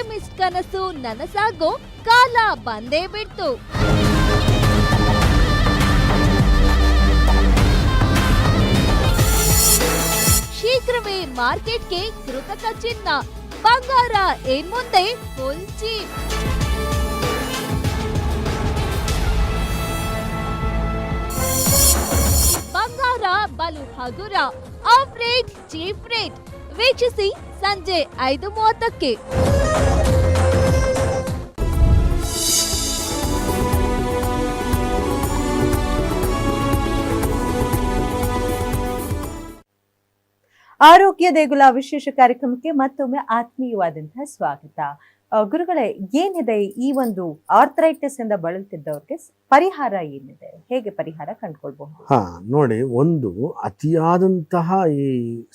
ಆಲ್ಕೆಮಿಸ್ಟ್ ಕನಸು ನನಸಾಗೋ ಕಾಲ ಬಂದೇ ಬಿಡ್ತು. ಶೀಘ್ರವೇ ಮಾರ್ಕೆಟ್ಗೆ ಕೃತಕ ಚಿನ್ನ. ಬಂಗಾರ ಏನ್ ಮುಂದೆ? ಫುಲ್ ಚೀಪ್ ಬಂಗಾರ ಬಲು ಹಗುರ. Half rate, cheap rate. ವೀಕ್ಷಿಸಿ ಸಂಜೆ ಐದು ಮೂವತ್ತಕ್ಕೆ ಆರೋಗ್ಯ ದೇಗುಲ ವಿಶೇಷ ಕಾರ್ಯಕ್ರಮಕ್ಕೆ ಮತ್ತೊಮ್ಮೆ ಆತ್ಮೀಯವಾದಂತಹ ಸ್ವಾಗತ ಆ, ಗುರುಗಳೇ ಏನಿದೆ ಈ ಒಂದು ಆರ್ಥರೈಟಿಸ್ ಇಂದ ಬಳಲ್ತಿದ್ದವ್ರಿಗೆ ಪರಿಹಾರ ಏನಿದೆ? ಹೇಗೆ ಪರಿಹಾರ ಕಂಡುಕೊಳ್ಬಹುದು? ಹಾ ನೋಡಿ ಒಂದು ಅತಿಯಾದಂತಹ ಈ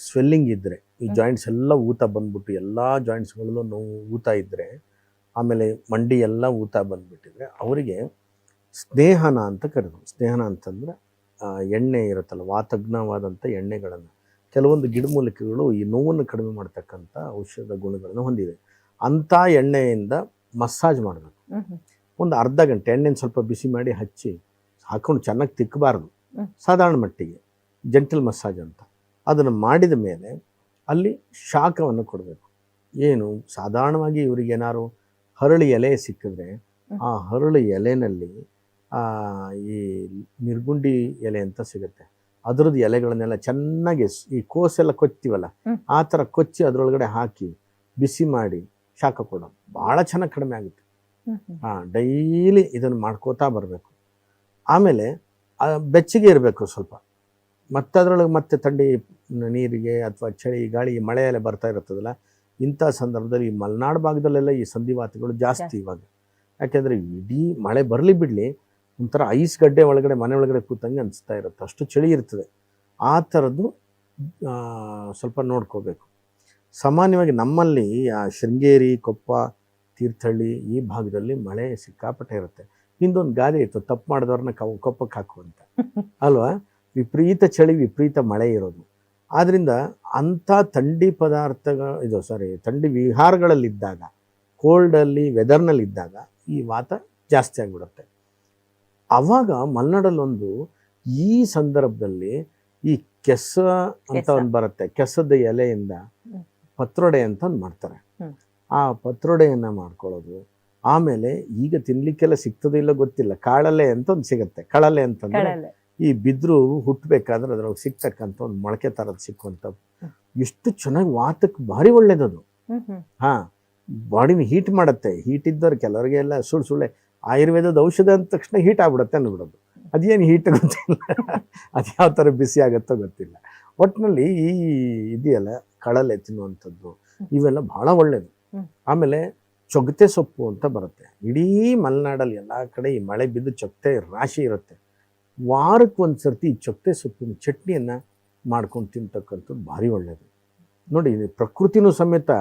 ಸ್ವೆಲ್ಲಿಂಗ್ ಇದ್ರೆ ಈ. ಜಾಯಿಂಟ್ಸ್ ಎಲ್ಲ ಊತ ಬಂದ್ಬಿಟ್ಟು ಎಲ್ಲ ಜಾಯಿಂಟ್ಸ್ಗಳಲ್ಲೂ ನೋವು ಊತ ಇದ್ರೆ ಆಮೇಲೆ ಮಂಡಿ ಎಲ್ಲ ಊತ ಬಂದ್ಬಿಟ್ಟಿದ್ರೆ ಅವರಿಗೆ ಸ್ನೇಹನ ಅಂತ ಕರೆದು ಸ್ನೇಹನ ಅಂತಂದ್ರೆ ಎಣ್ಣೆ ಇರುತ್ತಲ್ಲ ವಾತಜ್ಞವಾದಂಥ ಎಣ್ಣೆಗಳನ್ನು. ಕೆಲವೊಂದು ಗಿಡಮೂಲಿಕೆಗಳು ಈ ನೋವನ್ನು ಕಡಿಮೆ ಮಾಡ್ತಕ್ಕಂಥ ಔಷಧ ಗುಣಗಳನ್ನು ಹೊಂದಿವೆ. ಅಂಥ ಎಣ್ಣೆಯಿಂದ ಮಸಾಜ್ ಮಾಡಬೇಕು. ಒಂದು ಅರ್ಧ ಗಂಟೆ ಎಣ್ಣೆನ ಸ್ವಲ್ಪ ಬಿಸಿ ಮಾಡಿ ಹಚ್ಚಿ ಹಾಕೊಂಡು ಚೆನ್ನಾಗಿ ತಿಕ್ಕಬಾರ್ದು. ಸಾಧಾರಣ ಮಟ್ಟಿಗೆ ಜೆಂಟಲ್ ಮಸಾಜ್ ಅಂತ. ಅದನ್ನು ಮಾಡಿದ ಮೇಲೆ ಅಲ್ಲಿ ಶಾಖವನ್ನು ಕೊಡಬೇಕು. ಏನು? ಸಾಧಾರಣವಾಗಿ ಇವರಿಗೆ ಏನಾದ್ರು ಹರಳಿ ಎಲೆ ಸಿಕ್ಕಿದ್ರೆ ಆ ಹರಳಿ ಎಲೆನಲ್ಲಿ ಆ, ಈ ನಿರ್ಗುಂಡಿ ಎಲೆ ಅಂತ ಸಿಗುತ್ತೆ. ಅದರದ್ದು ಎಲೆಗಳನ್ನೆಲ್ಲ ಚೆನ್ನಾಗಿ ಈ ಕೋಸೆಲ್ಲ ಕೊಚ್ತೀವಲ್ಲ. ಆ ಥರ ಕೊಚ್ಚಿ ಅದರೊಳಗಡೆ ಹಾಕಿ ಬಿಸಿ ಮಾಡಿ ಶಾಖ ಕೊಡೋದು. ಭಾಳ ಚೆನ್ನಾಗಿ ಕಡಿಮೆ ಆಗುತ್ತೆ. ಹಾಂ ಡೈಲಿ ಇದನ್ನು ಮಾಡ್ಕೋತಾ ಬರಬೇಕು. ಆಮೇಲೆ ಬೆಚ್ಚಗೆ ಇರಬೇಕು ಸ್ವಲ್ಪ. ಮತ್ತೆ ಅದರೊಳಗೆ ಮತ್ತೆ ಥಂಡಿ ನೀರಿಗೆ ಅಥವಾ ಚಳಿ ಗಾಳಿ ಮಳೆ ಎಲ್ಲ ಬರ್ತಾ ಇರ್ತದಲ್ಲ ಇಂಥ ಸಂದರ್ಭದಲ್ಲಿ ಈ ಮಲೆನಾಡು ಭಾಗದಲ್ಲೆಲ್ಲ ಈ ಸಂಧಿವಾತಗಳು ಜಾಸ್ತಿ. ಇವಾಗ. ಯಾಕೆಂದರೆ ಇಡೀ ಮಳೆ ಬರಲಿ ಬಿಡಲಿ ಒಂಥರ ಐಸ್ ಗಡ್ಡೆ ಒಳಗಡೆ ಮನೆ ಒಳಗಡೆ ಕೂತಂಗೆ ಅನಿಸ್ತಾ ಇರುತ್ತೆ. ಅಷ್ಟು ಚಳಿ ಇರ್ತದೆ. ಆ ಥರದ್ದು ಸ್ವಲ್ಪ ನೋಡ್ಕೋಬೇಕು. ಸಾಮಾನ್ಯವಾಗಿ ನಮ್ಮಲ್ಲಿ ಆ ಶೃಂಗೇರಿ ಕೊಪ್ಪ ತೀರ್ಥಹಳ್ಳಿ ಈ ಭಾಗದಲ್ಲಿ ಮಳೆ ಸಿಕ್ಕಾಪಟ್ಟೆ ಇರುತ್ತೆ. ಹಿಂದೊಂದು ಗಾದೆ ಇತ್ತು ತಪ್ಪು ಮಾಡಿದವ್ರನ್ನ ಕವ್ ಕೊಪ್ಪಕ್ಕೆ ಹಾಕುವಂತ. ಅಲ್ವಾ? ವಿಪರೀತ ಚಳಿ ವಿಪರೀತ ಮಳೆ ಇರೋದು. ಆದ್ದರಿಂದ ಅಂಥ ಥಂಡಿ ಪದಾರ್ಥಗಳು ಇದು ಸಾರಿ ಥಂಡಿ ವಿಹಾರಗಳಲ್ಲಿದ್ದಾಗ ಕೋಲ್ಡಲ್ಲಿ ವೆದರ್ನಲ್ಲಿದ್ದಾಗ ಈ ವಾತ ಜಾಸ್ತಿ ಆಗಿಬಿಡುತ್ತೆ. ಅವಾಗ ಮಲೆನಾಡಲ್ಲೊಂದು ಈ ಸಂದರ್ಭದಲ್ಲಿ ಈ ಕೆಸ ಅಂತ ಒಂದು ಬರುತ್ತೆ. ಕೆಸದ ಎಲೆಯಿಂದ. ಪತ್ರೊಡೆ ಅಂತ ಮಾಡ್ತಾರೆ. ಆ ಪತ್ರೊಡೆಯನ್ನ ಮಾಡ್ಕೊಳ್ಳೋದು ಆಮೇಲೆ ಈಗ ತಿನ್ಲಿಕ್ಕೆಲ್ಲ ಸಿಗ್ತದೆ ಇಲ್ಲ ಗೊತ್ತಿಲ್ಲ ಕಾಳಲೆ ಅಂತ ಒಂದು ಸಿಗುತ್ತೆ. ಕಳಲೆ ಅಂತಂದ್ರೆ ಈ ಬಿದ್ರು ಹುಟ್ಟಬೇಕಾದ್ರೆ ಅದ್ರೊಳಗೆ ಸಿಗ್ತಕ್ಕಂಥ ಒಂದು ಮೊಳಕೆ ಥರದ್ದು ಸಿಕ್ಕುವಂಥ ಎಷ್ಟು ಚೆನ್ನಾಗಿ ವಾತಕ್ಕೆ ಭಾರಿ ಒಳ್ಳೇದದು ಹಾ ಬಾಡಿನ ಹೀಟ್ ಮಾಡುತ್ತೆ. ಹೀಟ್ ಇದ್ದವ್ರು ಕೆಲವರಿಗೆ ಎಲ್ಲ ಸುಳ್ಳು ಸುಳ್ಳೆ ಆಯುರ್ವೇದದ ಔಷಧ ಅಂದ ತಕ್ಷಣ ಹೀಟ್ ಆಗ್ಬಿಡುತ್ತೆ ಅನ್ಬಿಡೋದು ಅದೇನು ಹೀಟ್ ಗೊತ್ತಿಲ್ಲ. ಅದು ಯಾವ ಥರ ಬಿಸಿ ಆಗುತ್ತೋ ಗೊತ್ತಿಲ್ಲ. ಒಟ್ಟಿನಲ್ಲಿ ಈ ಇದೆಯಲ್ಲ ಕಳಲೆ ತಿನ್ನುವಂಥದ್ದು ಇವೆಲ್ಲ ಬಹಳ ಒಳ್ಳೇದು. ಆಮೇಲೆ ಚೊಗತೆ ಸೊಪ್ಪು ಅಂತ ಬರುತ್ತೆ. ಇಡೀ ಮಲೆನಾಡಲ್ಲಿ ಎಲ್ಲ ಕಡೆ ಈ ಮಳೆ ಬಿದ್ದು ಚೊಗತೆ ರಾಶಿ ಇರುತ್ತೆ. ವಾರಕ್ಕೆ ಒಂದು ಸರ್ತಿ ಈ ಚೊಗತೆ ಸೊಪ್ಪಿನ ಚಟ್ನಿಯನ್ನು ಮಾಡ್ಕೊಂಡು ತಿಂತಕ್ಕಂಥದ್ದು ಭಾರಿ ಒಳ್ಳೆಯದು ನೋಡಿ ಇದು ಪ್ರಕೃತಿನೂ ಸಮೇತ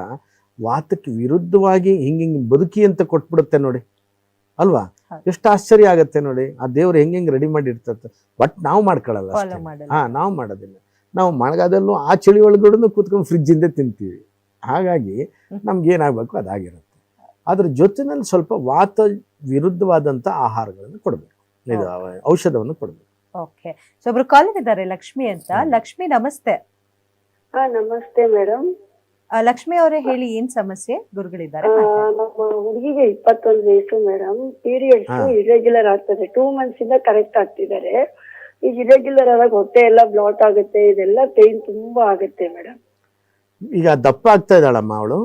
ವಾತಕ್ಕೆ ವಿರುದ್ಧವಾಗಿ ಹಿಂಗೆ ಹಿಂಗೆ ಬದುಕಿ ಅಂತ ಕೊಟ್ಬಿಡುತ್ತೆ ನೋಡಿ. ಅಲ್ವಾ. ಎಷ್ಟು ಆಶ್ಚರ್ಯ ಆಗತ್ತೆ ನೋಡಿ. ಆ ದೇವ್ರು ಹೆಂಗೆ ರೆಡಿ ಮಾಡಿ ಇರ್ತದೆ ಬಟ್ ನಾವು ಮಾಡ್ಕೊಳ್ಳಲ್ಲ. ಹಾ ನಾವು ಮಾಡೋದಿಲ್ಲ. ನಾವು ಮಳೆಗಾಲದಲ್ಲೂ ಆ ಚಳಿ ಒಳಗಡೆ ಕೂತ್ಕೊಂಡು ಫ್ರಿಜ್ಜಿಂದ ತಿಂತೀವಿ. ಹಾಗಾಗಿ ನಮ್ಗೆ ಏನಾಗಬೇಕು ಅದಾಗಿರುತ್ತೆ. ಅದ್ರ ಜೊತೆನಲ್ಲಿ ಸ್ವಲ್ಪ ವಾತ ವಿರುದ್ಧವಾದಂಥ ಆಹಾರಗಳನ್ನು ಕೊಡಬೇಕು. ಇದು ಔಷಧವನ್ನು ಕೊಡಬೇಕು. ಓಕೆ ಸೊ ಒಬ್ರು ಕಾಲಿಂಗ್ ಇದ್ದಾರೆ ಲಕ್ಷ್ಮಿ ಅಂತ. ಲಕ್ಷ್ಮಿ ನಮಸ್ತೆ. ಹಾ ನಮಸ್ತೆ ಮೇಡಮ್ ಆ, ಲಕ್ಷ್ಮಿ ಅವರೇ ಹೇಳಿ ಏನ್ ಸಮಸ್ಯೆ? ಗುರುಗಳಿದ್ದಾರೆ ನಮ್ಮ ಹುಡುಗಿಗೆ ಇಪ್ಪತ್ತೊಂದು ವಯಸ್ಸು ಮೇಡಮ್ ಪೀರಿಯಡ್ಸ್. ಇರೆಗ್ಯುಲರ್ ಆಗ್ತದೆ. ಟೂ ಮಂತ್ಸ್ ಇಂದ ಕರೆಕ್ಟ್ ಆಗ್ತಿದ್ದಾರೆ. ಈಗ ಇರೆಗ್ಯುಲರ್ ಆದಾಗ ಹೊಟ್ಟೆ ಎಲ್ಲ ಬ್ಲಾಟ್ ಆಗುತ್ತೆ ಇದೆಲ್ಲ ಪೇನ್ ತುಂಬಾ ಆಗುತ್ತೆ ಮೇಡಮ್ ಈಗ ದಪ್ಪ ಆಗ್ತಾ ಇದ್ದಾಳಮ್ಮ ಅವಳು?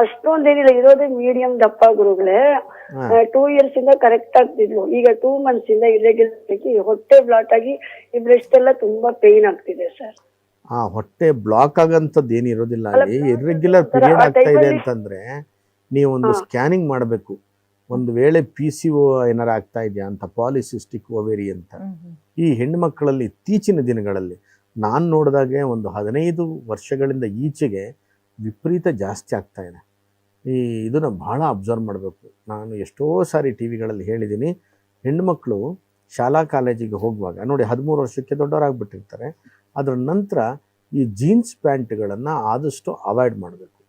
ಅಷ್ಟೊಂದೇನಿಲ್ಲ ಇರೋದೇ ಮೀಡಿಯಂ ದಪ್ಪ ಗುರುಗಳೇ. ಟೂ ಇಯರ್ಸ್ ಇಂದ ಕರೆಕ್ಟ್ ಆಗ್ತಿದ್ಲು. ಈಗ ಟೂ ಮಂತ್ಸ್ ಇಂದ ಇರೆಗ್ಯುಲರ್ ಹೊಟ್ಟೆ ಬ್ಲಾಟ್ ಆಗಿ ಈ ಬ್ರೆಸ್ಟ್ ಎಲ್ಲ ತುಂಬಾ ಪೇನ್ ಆಗ್ತಿದೆ ಸರ್ ಆ ಹೊಟ್ಟೆ ಬ್ಲಾಕ್ ಆಗಂತದ್ದು ಏನಿರೋದಿಲ್ಲ ಇರೆಗ್ಯುಲರ್ ಇರ್ರೆಗ್ಯುಲರ್ ಪೀರಿಯಡ್ ಆಗ್ತಾ ಇದೆ ಅಂತಂದ್ರೆ ನೀವು ಒಂದು ಸ್ಕ್ಯಾನಿಂಗ್ ಮಾಡಬೇಕು. ಒಂದು ವೇಳೆ ಪಿ ಸಿ ಓ ಏನಾರು ಆಗ್ತಾ ಇದೆಯಾ ಅಂತ ಪಾಲಿಸಿಸ್ಟಿಕ್ ಓವೇರಿ ಅಂತ ಈ ಹೆಣ್ಣುಮಕ್ಕಳಲ್ಲಿ ಇತ್ತೀಚಿನ ದಿನಗಳಲ್ಲಿ ನಾನು ನೋಡಿದಾಗೆ ಒಂದು ಹದಿನೈದು ವರ್ಷಗಳಿಂದ ಈಚೆಗೆ ವಿಪರೀತ ಜಾಸ್ತಿ ಆಗ್ತಾ ಇದೆ. ಈ ಇದನ್ನು ಭಾಳ ಅಬ್ಸರ್ವ್ ಮಾಡಬೇಕು. ನಾನು ಎಷ್ಟೋ ಸಾರಿ ಟಿ ವಿಗಳಲ್ಲಿ ಹೇಳಿದ್ದೀನಿ ಹೆಣ್ಣುಮಕ್ಕಳು ಶಾಲಾ ಕಾಲೇಜಿಗೆ ಹೋಗುವಾಗ ನೋಡಿ ಹದಿಮೂರು ವರ್ಷಕ್ಕೆ ದೊಡ್ಡವರಾಗ್ಬಿಟ್ಟಿರ್ತಾರೆ ಅದರ ನಂತರ ಈ ಜೀನ್ಸ್ ಪ್ಯಾಂಟ್ಗಳನ್ನು ಆದಷ್ಟು ಅವಾಯ್ಡ್ ಮಾಡಬೇಕು.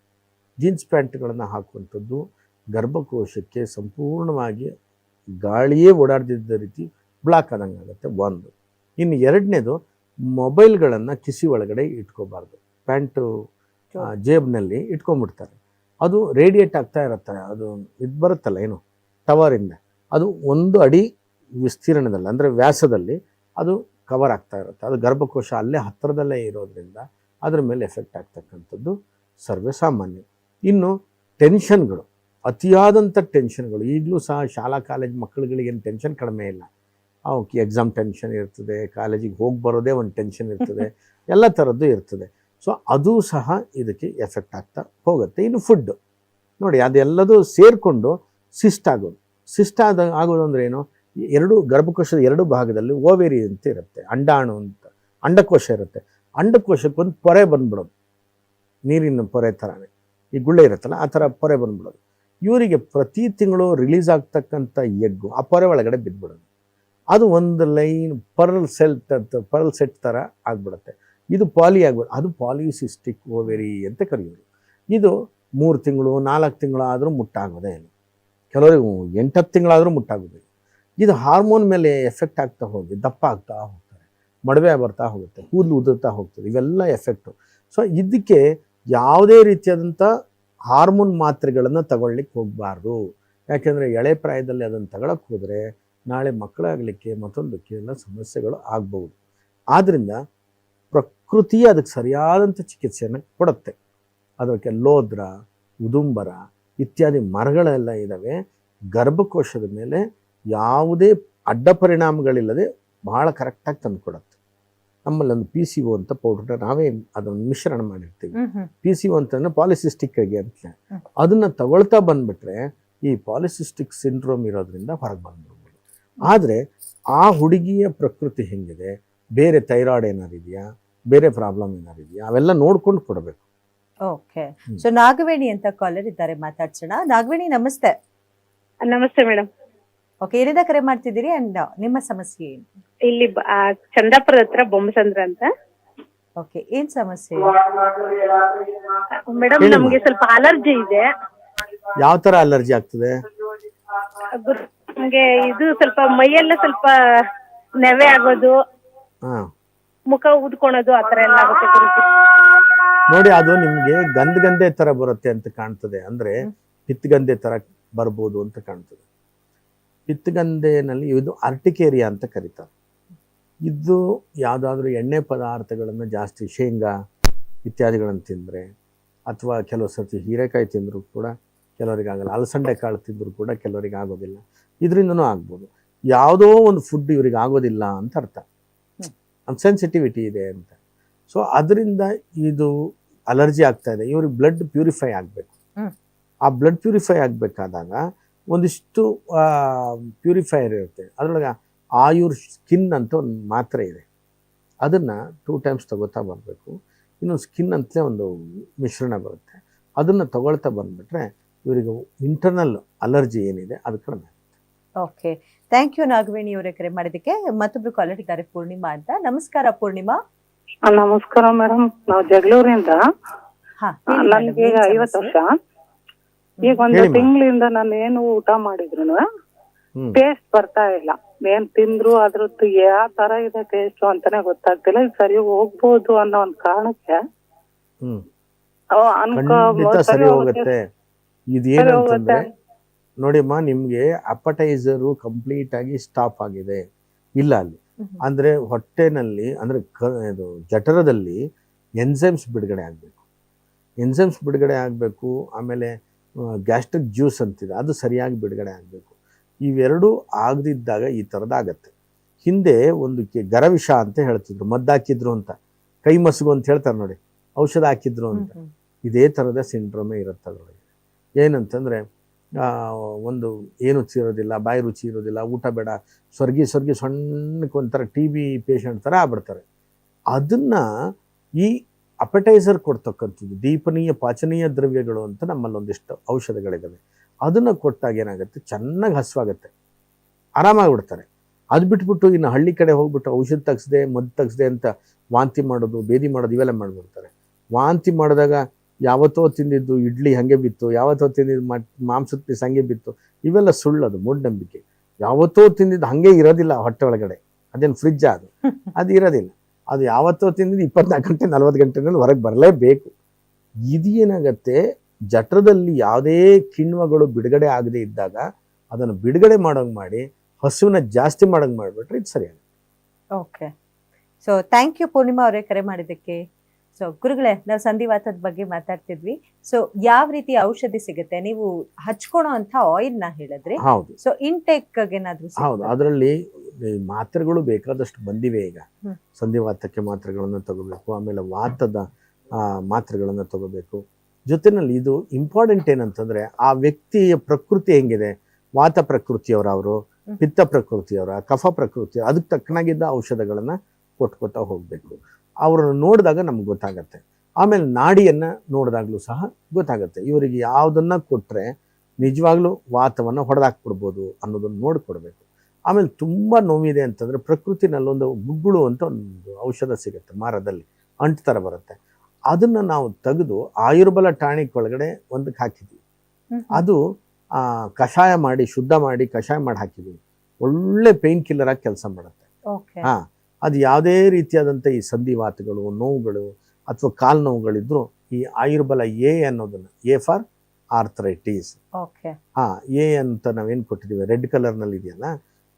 ಜೀನ್ಸ್ ಪ್ಯಾಂಟ್ಗಳನ್ನು ಹಾಕುವಂಥದ್ದು ಗರ್ಭಕೋಶಕ್ಕೆ ಸಂಪೂರ್ಣವಾಗಿ ಗಾಳಿಯೇ ಓಡಾಡ್ದಿದ್ದ ರೀತಿ ಬ್ಲಾಕ್ ಆದಂಗೆ ಆಗುತ್ತೆ ಒಂದು. ಇನ್ನು ಎರಡನೇದು ಮೊಬೈಲ್ಗಳನ್ನು ಕಿಸಿ ಒಳಗಡೆ ಇಟ್ಕೋಬಾರ್ದು. ಪ್ಯಾಂಟು ಜೇಬ್ನಲ್ಲಿ ಇಟ್ಕೊಂಡ್ಬಿಡ್ತಾರೆ. ಅದು ರೇಡಿಯೇಟ್ ಆಗ್ತಾ ಇರುತ್ತೆ. ಅದು ಇದು ಬರುತ್ತಲ್ಲ ಏನು? ಟವರಿಂದ. ಅದು ಒಂದು ಅಡಿ ವಿಸ್ತೀರ್ಣದಲ್ಲಿ ಅಂದರೆ ವ್ಯಾಸದಲ್ಲಿ ಅದು ಕವರ್ ಆಗ್ತಾ ಇರುತ್ತೆ. ಅದು ಗರ್ಭಕೋಶ ಅಲ್ಲೇ ಹತ್ತಿರದಲ್ಲೇ ಇರೋದ್ರಿಂದ ಅದ್ರ ಮೇಲೆ ಎಫೆಕ್ಟ್ ಆಗ್ತಕ್ಕಂಥದ್ದು ಸರ್ವೇ ಸಾಮಾನ್ಯ ಇನ್ನು ಟೆನ್ಷನ್ಗಳು ಅತಿಯಾದಂಥ ಟೆನ್ಷನ್ಗಳು. ಈಗಲೂ ಸಹ ಶಾಲಾ ಕಾಲೇಜ್ ಮಕ್ಕಳುಗಳಿಗೇನು ಟೆನ್ಷನ್ ಕಡಿಮೆ ಇಲ್ಲ. ಅವಕ್ಕೆ ಎಕ್ಸಾಮ್ ಟೆನ್ಷನ್ ಇರ್ತದೆ ಕಾಲೇಜಿಗೆ ಹೋಗಿ ಬರೋದೇ ಒಂದು ಟೆನ್ಷನ್ ಇರ್ತದೆ ಎಲ್ಲ ಥರದ್ದು ಇರ್ತದೆ. ಸೊ ಅದು ಸಹ ಇದಕ್ಕೆ ಎಫೆಕ್ಟ್ ಆಗ್ತಾ ಹೋಗುತ್ತೆ. ಇನ್ನು ಫುಡ್ ನೋಡಿ ಅದೆಲ್ಲದೂ ಸೇರಿಕೊಂಡು ಸಿಸ್ಟ್ ಆಗೋದು. ಸಿಸ್ಟ್ ಆದ ಆಗೋದು ಅಂದ್ರೆ ಏನು? ಎರಡು ಗರ್ಭಕೋಶದ ಎರಡು ಭಾಗದಲ್ಲಿ ಓವೇರಿ ಅಂತ ಇರುತ್ತೆ. ಅಂಡಾಣು ಅಂತ. ಅಂಡಕೋಶ ಇರುತ್ತೆ. ಅಂಡಕೋಶಕ್ಕೊಂದು ಪೊರೆ ಬಂದ್ಬಿಡೋದು. ನೀರಿನ ಪೊರೆ ಥರನೇ. ಈ ಗುಳ್ಳೆ ಇರುತ್ತಲ್ಲ ಆ ಥರ ಪೊರೆ ಬಂದ್ಬಿಡೋದು. ಇವರಿಗೆ ಪ್ರತಿ ತಿಂಗಳು ರಿಲೀಸ್ ಆಗ್ತಕ್ಕಂಥ ಎಗ್ಗು ಆ ಪೊರೆ ಒಳಗಡೆ ಬಿದ್ದುಬಿಡೋದು ಅದು ಒಂದು ಲೈನ್ ಪರ್ಲ್ ಸೆಲ್ಟ್ ಅಂತ ಪರ್ಲ್ ಸೆಟ್ ಥರ ಆಗ್ಬಿಡುತ್ತೆ. ಇದು ಪಾಲಿ ಆಗ್ಬಿಡು ಅದು ಪಾಲಿಸಿಸ್ಟಿಕ್ ಓವೆರಿ ಅಂತ ಕರೆಯೋದು ಇದು ಮೂರು ತಿಂಗಳು, ನಾಲ್ಕು ತಿಂಗಳು ಆದರೂ ಮುಟ್ಟಾಗೋದೇ ಇಲ್ಲ. ಕೆಲವರಿಗೆ ಎಂಟತ್ತು ತಿಂಗಳಾದರೂ ಮುಟ್ಟಾಗೋದಿಲ್ಲ ಇದು ಹಾರ್ಮೋನ್ ಮೇಲೆ ಎಫೆಕ್ಟ್ ಆಗ್ತಾ ಹೋಗಿ ದಪ್ಪ ಆಗ್ತಾ ಹೋಗ್ತಾರೆ, ಮಡವೆ ಬರ್ತಾ ಹೋಗುತ್ತೆ ಕೂದಲು ಉದುರ್ತಾ ಹೋಗ್ತದೆ, ಇವೆಲ್ಲ ಎಫೆಕ್ಟು ಸೊ ಇದಕ್ಕೆ ಯಾವುದೇ ರೀತಿಯಾದಂಥ ಹಾರ್ಮೋನ್ ಮಾತ್ರೆಗಳನ್ನು ತಗೊಳ್ಲಿಕ್ಕೆ ಹೋಗಬಾರ್ದು. ಯಾಕೆಂದರೆ ಎಳೆ ಪ್ರಾಯದಲ್ಲಿ ಅದನ್ನು ತಗೊಳಕ್ಕೆ ಹೋದರೆ ನಾಳೆ ಮಕ್ಕಳಾಗಲಿಕ್ಕೆ ಮತ್ತೊಂದಕ್ಕೆ ಎಲ್ಲ ಸಮಸ್ಯೆಗಳು ಆಗ್ಬೋದು ಆದ್ದರಿಂದ ಪ್ರಕೃತಿ ಅದಕ್ಕೆ ಸರಿಯಾದಂಥ ಚಿಕಿತ್ಸೆಯನ್ನು ಕೊಡುತ್ತೆ. ಅದಕ್ಕೆ ಲೋದ್ರ, ಉದುಂಬರ ಇತ್ಯಾದಿ ಮರಗಳೆಲ್ಲ ಇದ್ದಾವೆ ಗರ್ಭಕೋಶದ ಮೇಲೆ ಯಾವುದೇ ಅಡ್ಡ ಪರಿಣಾಮಗಳಿಲ್ಲದೆ ಬಹಳ ಕರೆಕ್ಟಾಗಿ ತಂದು ಕೊಡುತ್ತೆ. ನಮ್ಮಲ್ಲಿ ಒಂದು ಪಿ ಸಿ ಒ ಅಂತ ಪೌಡರ್ ನಾವೇ ಅದನ್ನು ಮಿಶ್ರಣ ಮಾಡಿರ್ತೀವಿ. ಪಿ ಸಿ ಅಂತಂದ್ರೆ ಪಾಲಿಸಿಸ್ಟಿಕ್ ಆಗಿ ಅಂತ. ಅದನ್ನ ತಗೊಳ್ತಾ ಬಂದ್ಬಿಟ್ರೆ ಈ ಪಾಲಿಸಿಸ್ಟಿಕ್ ಸಿಂಡ್ರೋಮ್ ಇರೋದ್ರಿಂದ ಹೊರಗೆ ಬಂದ್ಬಿಡ್ಬೋದು. ಆದರೆ ಆ ಹುಡುಗಿಯ ಪ್ರಕೃತಿ ಹೆಂಗಿದೆ? ಬೇರೆ ಥೈರಾಯ್ಡ್ ಏನಾರು ಇದೆಯಾ? ಬೇರೆ ಪ್ರಾಬ್ಲಮ್ ಏನಾರು ಇದೆಯಾ? ಅವೆಲ್ಲ ನೋಡ್ಕೊಂಡು ಕೊಡಬೇಕು. ಓಕೆ. ಸೊ ನಾಗವೇಣಿ ಅಂತ ಕಾಲರ್ ಇದ್ದಾರೆ ಮಾತಾಡ್ಸೋಣ. ನಾಗವೇಣಿ ನಮಸ್ತೆ. ನಮಸ್ತೆ ಮೇಡಮ್. ಓಕೆ ಏನಿಂದ ಕರೆ ಮಾಡ್ತಿದ್ದೀರಿ? ಅಂಡ್ ನಿಮ್ಮ ಸಮಸ್ಯೆ ಏನು? ಇಲ್ಲಿ ಚಂದಾಪುರದ ಹತ್ರ ಬೊಮ್ಮಸಂದ್ರ ಅಂತ. ಓಕೆ ಏನ್ ಸಮಸ್ಯೆ? ಮೇಡಮ್ ನಮ್ಗೆ ಸ್ವಲ್ಪ ಅಲರ್ಜಿ ಇದೆ. ಯಾವ ತರ ಅಲರ್ಜಿ ಆಗ್ತದೆ? ನಮಗೆ ನಮ್ಗೆ ಇದು ಸ್ವಲ್ಪ ಮೈಯೆಲ್ಲ ಸ್ವಲ್ಪ ನೆವೆ ಆಗೋದು ಹಾ. ಮುಖ ಉದ್ಕೊಳೋದು ಆತರ ಎಲ್ಲ ಆಗುತ್ತೆ ಗುರುಜಿ. ನೋಡಿ ಅದು ನಿಮ್ಗೆ ಗಂಧ ಗಂಧೆ ತರ ಬರುತ್ತೆ ಅಂತ ಕಾಣ್ತದೆ. ಅಂದ್ರೆ ಪಿತ್ತಗಂಧೆ ತರ ಬರ್ಬೋದು ಅಂತ ಕಾಣ್ತದೆ. ಪಿತ್ತಗಂಧೆನಲ್ಲಿ ಇದು ಅರ್ಟಿಕೇರಿಯಾ ಅಂತ ಕರೀತಾರೆ. ಇದು ಯಾವುದಾದ್ರೂ ಎಣ್ಣೆ ಪದಾರ್ಥಗಳನ್ನು ಜಾಸ್ತಿ ಶೇಂಗಾ ಇತ್ಯಾದಿಗಳನ್ನು ತಿಂದರೆ ಅಥವಾ ಕೆಲವು ಸರ್ತಿ ಹೀರೆಕಾಯಿ ತಿಂದರೂ ಕೂಡ ಕೆಲವರಿಗೆ ಆಗಲ್ಲ ಅಲಸಂಡೆ ಕಾಳು ತಿಂದರೂ ಕೂಡ ಕೆಲವರಿಗೆ ಆಗೋದಿಲ್ಲ. ಇದರಿಂದನೂ ಆಗ್ಬೋದು. ಯಾವುದೋ ಒಂದು ಫುಡ್ ಇವರಿಗೆ ಆಗೋದಿಲ್ಲ ಅಂತ ಅರ್ಥ. ಸೆನ್ಸಿಟಿವಿಟಿ ಇದೆ ಅಂತ. ಸೊ ಅದರಿಂದ ಇದು ಅಲರ್ಜಿ ಆಗ್ತಾ ಇದೆ. ಇವ್ರಿಗೆ ಬ್ಲಡ್ ಪ್ಯೂರಿಫೈ ಆಗಬೇಕು. ಆ ಬ್ಲಡ್ ಪ್ಯೂರಿಫೈ ಆಗಬೇಕಾದಾಗ ಒಂದಿಷ್ಟು ಪ್ಯೂರಿಫೈಯರ್ ಇರುತ್ತೆ. ಅದರೊಳಗೆ ಆಯುರ್ ಸ್ಕಿನ್ ಅಂತ ಒಂದು ಮಾತ್ರೆ ಇದೆ. ಅದನ್ನು ಟೂ ಟೈಮ್ಸ್ ತಗೋತಾ ಬರಬೇಕು. ಇನ್ನೊಂದು ಸ್ಕಿನ್ ಅಂತಲೇ ಒಂದು ಮಿಶ್ರಣ ಬರುತ್ತೆ. ಅದನ್ನು ತಗೊಳ್ತಾ ಬಂದುಬಿಟ್ರೆ ಇವರಿಗೆ ಇಂಟರ್ನಲ್ ಅಲರ್ಜಿ ಏನಿದೆ ಅದು ಕಡಿಮೆ ಓಕೆ ಥ್ಯಾಂಕ್ ಯು ನಾಗವೇಣಿ ಅವರೇ ಕರೆ ಮಾಡಿದ್ದಕ್ಕೆ. ಮತ್ತೊಬ್ರು ಕಾಲರ್ ಇದ್ದಾರೆ ಪೂರ್ಣಿಮಾ ಅಂತ. ನಮಸ್ಕಾರ ಪೂರ್ಣಿಮಾ. ನಮಸ್ಕಾರ ಮೇಡಮ್ ನಾವು ಜಗಳೂರಿಂದ. ನನ್ಗೆ ಈಗ ಐವತ್ತು ವರ್ಷ. ಈಗ ಒಂದು ತಿಂಗಳಿಂದ ನಾನು ಏನು ಊಟ ಮಾಡಿದ್ರು ಟೇಸ್ಟ್ ಬರ್ತಾ ಇಲ್ಲ. ಏನ್ ತಿಂದ್ರು ಅದ್ರದ್ದು ಯಾವ ತರ ಇದೆ ಟೇಸ್ಟ್ ಅಂತಾನೆ ಗೊತ್ತಾಗ್ತಿಲ್ಲ. ಸರಿ ಹೋಗ್ಬೋದು ಅನ್ನೋ ಒಂದ್ ಕಾರಣಕ್ಕೆ ಹ್ಮ್. ಅವ್ ಅನ್ಕೋ ಖಂಡಿತ ಸರಿ ಹೋಗುತ್ತೆ. ಇದೇನಂತಂದ್ರೆ. ನೋಡಿಮ್ಮ ನಿಮ್ಗೆ ಅಪಟೈಸರ್ ಕಂಪ್ಲೀಟ್ ಆಗಿ ಸ್ಟಾಪ್ ಆಗಿದೆ. ಇಲ್ಲ ಅಲ್ಲಿ. ಅಂದ್ರೆ ಹೊಟ್ಟೆನಲ್ಲಿ ಅಂದ್ರೆ ಕ ಇದು ಜಠರದಲ್ಲಿ ಎನ್ಸೈಮ್ಸ್ ಬಿಡುಗಡೆ ಆಗಬೇಕು. ಎನ್ಸೈಮ್ಸ್ ಬಿಡುಗಡೆ ಆಗಬೇಕು ಆಮೇಲೆ ಗ್ಯಾಸ್ಟ್ರಿಕ್ ಜ್ಯೂಸ್ ಅಂತಿದೆ ಅದು ಸರಿಯಾಗಿ ಬಿಡುಗಡೆ ಆಗಬೇಕು. ಇವೆರಡೂ ಆಗದಿದ್ದಾಗ ಈ ಥರದ್ದಾಗತ್ತೆ ಹಿಂದೆ ಒಂದು ಕೆ ಗರವಿಷ ಅಂತ ಹೇಳ್ತಿದ್ರು ಮದ್ದಾಕಿದ್ರು ಅಂತ. ಕೈ ಮಸುಗು ಅಂತ ಹೇಳ್ತಾರೆ ನೋಡಿ ಔಷಧ ಹಾಕಿದ್ರು ಅಂತ. ಇದೇ ಥರದ ಸಿಂಡ್ರೋಮೇ ಇರುತ್ತೆ ಅದರೊಳಗೆ. ಏನಂತಂದರೆ ಒಂದು ಏನು ರುಚಿ ಇರೋದಿಲ್ಲ ಬಾಯಿ ರುಚಿ ಇರೋದಿಲ್ಲ ಊಟ ಬೇಡ ಸ್ವರ್ಗಿ ಸ್ವರ್ಗಿ ಸಣ್ಣಕ್ಕೆ ಒಂಥರ ಟಿ ಬಿ ಪೇಷಂಟ್ ಥರ ಆಗ್ಬಿಡ್ತಾರೆ. ಅದನ್ನು ಈ ಅಪಟೈಸರ್ ಕೊಡ್ತಕ್ಕಂಥದ್ದು ದೀಪನೀಯ ಪಾಚನೀಯ ದ್ರವ್ಯಗಳು ಅಂತ ನಮ್ಮಲ್ಲಿ ಒಂದಿಷ್ಟು ಔಷಧಗಳಿದ್ದಾವೆ ಅದನ್ನು ಕೊಟ್ಟಾಗ ಏನಾಗುತ್ತೆ? ಚೆನ್ನಾಗಿ ಹಸುವಾಗುತ್ತೆ. ಆರಾಮಾಗ್ಬಿಡ್ತಾರೆ. ಅದು ಬಿಟ್ಬಿಟ್ಟು ಇನ್ನು ಹಳ್ಳಿ ಕಡೆ ಹೋಗ್ಬಿಟ್ಟು ಔಷಧ ತೆಗ್ಸ್ದೆ, ಮದ್ದು ತೆಗ್ಸ್ದೆ ಅಂತ ವಾಂತಿ ಮಾಡೋದು, ಬೇದಿ ಮಾಡೋದು ಇವೆಲ್ಲ ಮಾಡಿಬಿಡ್ತಾರೆ. ವಾಂತಿ ಮಾಡಿದಾಗ ಯಾವತ್ತೋ ತಿಂದಿದ್ದು ಇಡ್ಲಿ ಹಾಗೆ ಬಿತ್ತು, ಯಾವತ್ತೋ ತಿಂದಿದ್ದು ಮಾಂಸದ ಪೀಸ್ ಹಂಗೆ ಬಿತ್ತು, ಇವೆಲ್ಲ ಸುಳ್ಳು ಅದು, ಮೂಢನಂಬಿಕೆ. ಯಾವತ್ತೋ ತಿಂದಿದ್ದು ಹಾಗೆ ಇರೋದಿಲ್ಲ ಹೊಟ್ಟೆ ಒಳಗಡೆ. ಅದೇನು ಫ್ರಿಜ್ಜ ಅದು? ಅದು ಇರೋದಿಲ್ಲ. ಅದು ಯಾವತ್ತೋ ತಿಂದಿದ್ದು ಇಪ್ಪತ್ನಾಲ್ಕು ಗಂಟೆ ನಲ್ವತ್ತು ಗಂಟೆನಲ್ಲಿ ಹೊರಗೆ ಬರಲೇಬೇಕು. ಇದು ಏನಾಗತ್ತೆ? ಜಠರದಲ್ಲಿ ಯಾವುದೇ ಕಿಣ್ವಗಳು ಬಿಡುಗಡೆ ಆಗದೇ ಇದ್ದಾಗ ಅದನ್ನು ಬಿಡುಗಡೆ ಮಾಡೋಂಗೆ ಮಾಡಿ ಹಸುವಿನ ಜಾಸ್ತಿ ಮಾಡೋಂಗೆ ಮಾಡಿಬಿಟ್ರೆ ಇದು ಸರಿಯಾಗಿ okay. So thank you Purnima ಅವರೇ ಕರೆ ಮಾಡಿದ್ದಕ್ಕೆ. ಸೊ ಗುರುಗಳೇ ನಾವು ಸಂಧಿವಾತದ ಬಗ್ಗೆ ಮಾತಾಡ್ತಿದ್ವಿ. ಸೊ ಯಾವ ರೀತಿ ಔಷಧಿ ಸಿಗುತ್ತೆ? ನೀವು ಹಚ್ಕೊಳೋ ಅಂತ ಆಯಿಲ್ನ ಹೇಳಿದ್ರೆ. ಹೌದು. ಸೊ ಇಂಟೇಕ್ ಏನಾದ್ರು ಹೌದು. ಅದರಲ್ಲಿ ಮಾತ್ರೆಗಳು ಬೇಕಾದಷ್ಟು ಬಂದಿವೆ ಈಗ. ಸಂಧಿವಾತಕ್ಕೆ ಮಾತ್ರೆಗಳನ್ನು ತಗೋಬೇಕು ಆಮೇಲೆ ವಾತದ ಮಾತ್ರೆಗಳನ್ನು ತಗೋಬೇಕು. ಜೊತೆನಲ್ಲಿ ಇದು ಇಂಪಾರ್ಟೆಂಟ್ ಏನಂತಂದ್ರೆ ಆ ವ್ಯಕ್ತಿಯ ಪ್ರಕೃತಿ ಹೆಂಗಿದೆ? ವಾತ ಪ್ರಕೃತಿಯವರ ಅವರು ಪಿತ್ತ ಪ್ರಕೃತಿಯವರ ಕಫ ಪ್ರಕೃತಿ ಅದಕ್ಕೆ ತಕ್ಕನಾಗಿದ್ದ ಔಷಧಗಳನ್ನು ಕೊಟ್ಕೋತಾ ಹೋಗಬೇಕು. ಅವರನ್ನು ನೋಡಿದಾಗ ನಮ್ಗೆ ಗೊತ್ತಾಗತ್ತೆ. ಆಮೇಲೆ ನಾಡಿಯನ್ನು ನೋಡಿದಾಗಲೂ ಸಹ ಗೊತ್ತಾಗತ್ತೆ. ಇವರಿಗೆ ಯಾವುದನ್ನು ಕೊಟ್ಟರೆ ನಿಜವಾಗ್ಲೂ ವಾತವನ್ನು ಹೊಡೆದಾಕ್ಬಿಡ್ಬೋದು ಅನ್ನೋದನ್ನು ನೋಡಿಕೊಡ್ಬೇಕು. ಆಮೇಲೆ ತುಂಬ ನೋವಿದೆ ಅಂತಂದರೆ ಪ್ರಕೃತಿನಲ್ಲೊಂದು ಗುಗ್ಗುಳು ಅಂತ ಒಂದು ಔಷಧ ಸಿಗುತ್ತೆ ಮಾರದಲ್ಲಿ ಅಂಟು ಥರ ಬರುತ್ತೆ. ಅದನ್ನು ನಾವು ತೆಗೆದು ಆಯುರ್ಬಲ ಟಾನಿಕ್ ಒಳಗಡೆ ಒಂದಕ್ಕೆ ಹಾಕಿದ್ವಿ. ಅದು ಆ, ಕಷಾಯ ಮಾಡಿ ಶುದ್ಧ ಮಾಡಿ ಕಷಾಯ ಮಾಡಿ ಹಾಕಿದ್ವಿ. ಒಳ್ಳೆ ಪೇನ್ ಕಿಲ್ಲರ್ ಆಗಿ ಕೆಲಸ ಮಾಡುತ್ತೆ. ಹಾ ಅದು ಯಾವುದೇ ರೀತಿಯಾದಂಥ ಈ ಸಂಧಿವಾತಗಳು ನೋವುಗಳು ಅಥವಾ ಕಾಲು ನೋವುಗಳಿದ್ರು ಈ ಆಯುರ್ಬಲ ಎ ಅನ್ನೋದನ್ನ ಎ ಫಾರ್ ಆರ್ಥರೈಟಿಸ್. ಹಾ ಎ ಅಂತ ನಾವೇನು ಕೊಟ್ಟಿದ್ದೀವಿ ರೆಡ್ ಕಲರ್ನಲ್ಲಿ ಇದೆಯಲ್ಲ?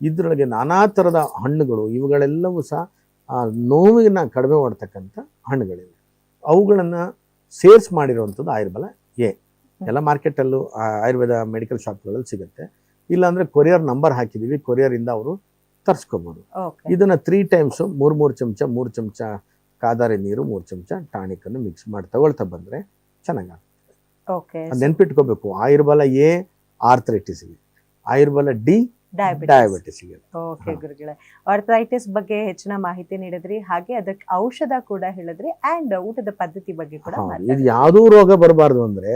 ಇದರೊಳಗೆ ನಾನಾ ಥರದ ಹಣ್ಣುಗಳು ಇವುಗಳೆಲ್ಲವೂ ಸಹ ನೋವಿನ ಕಡಿಮೆ ಮಾಡ್ತಕ್ಕಂಥ ಹಣ್ಣುಗಳಿವೆ. ಅವುಗಳನ್ನು ಸೇರ್ಸ್ ಮಾಡಿರುವಂಥದ್ದು ಆಯುರ್ಬಲ ಎ. ಎಲ್ಲ ಮಾರ್ಕೆಟಲ್ಲೂ ಆಯುರ್ವೇದ ಮೆಡಿಕಲ್ ಶಾಪ್ಗಳಲ್ಲಿ ಸಿಗುತ್ತೆ. ಇಲ್ಲಾಂದರೆ ಕೊರಿಯರ್ ನಂಬರ್ ಹಾಕಿದ್ದೀವಿ ಕೊರಿಯರಿಂದ ಅವರು ತರಿಸ್ಕೋಬೋದು. ಇದನ್ನು ತ್ರೀ ಟೈಮ್ಸು ಮೂರು ಮೂರು ಚಮಚ ಮೂರು ಚಮಚ ಕಾದಾರಿ ನೀರು ಮೂರು ಚಮಚ ಟಾನಿಕನ್ನು ಮಿಕ್ಸ್ ಮಾಡಿ ತಗೊಳ್ತಾ ಬಂದರೆ ಚೆನ್ನಾಗಿ ಓಕೆ. ಅದು ನೆನ್ಪಿಟ್ಕೋಬೇಕು. ಆಯುರ್ಬಲ ಎ ಆರ್ಥರೈಟಿಸ್ಗೆ ಆಯುರ್ಬಲ ಡಿ ಡಯಾಬಿಟಿಸ್ಗೆ ಓಕೆ ಗುರುಗಳೇ. ಆರ್ಥರೈಟಿಸ್ ಬಗ್ಗೆ ಹೆಚ್ಚಿನ ಮಾಹಿತಿ ನೀಡಿದ್ರಿ. ಹಾಗೆ ಅದಕ್ಕೆ ಔಷಧ ಕೂಡ ಹೇಳಿದ್ರಿ. ಅಂಡ್ ಊಟದ ಪದ್ಧತಿ ಬಗ್ಗೆ ಕೂಡ ಇದು ಯಾವುದೂ ರೋಗ ಬರಬಾರ್ದು ಅಂದ್ರೆ.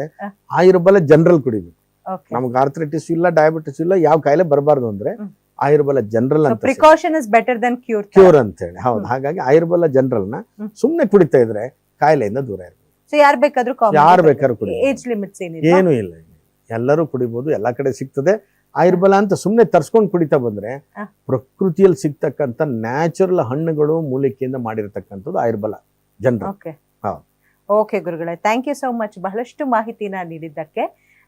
ಆಯುರ್ಬಲ ಜನರಲ್ ಕುಡಿಬೇಕು. ನಮ್ಗೆ ಆರ್ಥರೈಟಿಸ್ ಇಲ್ಲ ಡಯಾಬಿಟಿಸ್ ಇಲ್ಲ ಯಾವ ಕಾಯಿಲೆ ಬರಬಾರ್ದು ಅಂದ್ರೆ. ಆಯುರ್ಬಲ ಜನರಲ್ ಅಂತ precaution is better than cure cure ಅಂತ ಹೇಳಿ. ಹೌದು. ಹಾಗಾಗಿ ಆಯುರ್ಬಲ ಜನರಲ್ನ ಹ್ಮ್. ಸುಮ್ನೆ ಕುಡಿತಾ ಇದ್ರೆ ಕಾಯಿಲೆಯಿಂದ ದೂರ ಇರ್ಬೇಕು. ಸೊ ಯಾರ್ ಬೇಕಾದ್ರೂ ಯಾರ್ ಬೇಕಾದ್ರೂ. ಏಜ್ ಲಿಮಿಟ್ಸ್ ಏನು ಇಲ್ಲ. ಎಲ್ಲರೂ ಕುಡಿಬಹುದು ಎಲ್ಲಾ ಕಡೆ ಸಿಗ್ತದೆ. ಆಯುರ್ಬಲ ಅಂತ ಸುಮ್ಮನೆ ತರ್ಸ್ಕೊಂಡು ಕುಡಿತಾ ಬಂದ್ರೆ ಪ್ರಕೃತಿಯಲ್ಲಿ ಸಿಗ್ತಕ್ಕಂಥ ನ್ಯಾಚುರಲ್ ಹಣ್ಣುಗಳು ಮೂಲಿಕೆಯಿಂದ ಮಾಡಿರತಕ್ಕಂಥದ್ದು ಆಯುರ್ಬಲ ಜನರು. ಓಕೆ. ಹೌದು. ಓಕೆ ಗುರುಗಳೇ ಥ್ಯಾಂಕ್ ಯು ಸೋ ಮಚ್ ಬಹಳಷ್ಟು ಮಾಹಿತಿನ ನೀಡಿದ್ದಕ್ಕೆ.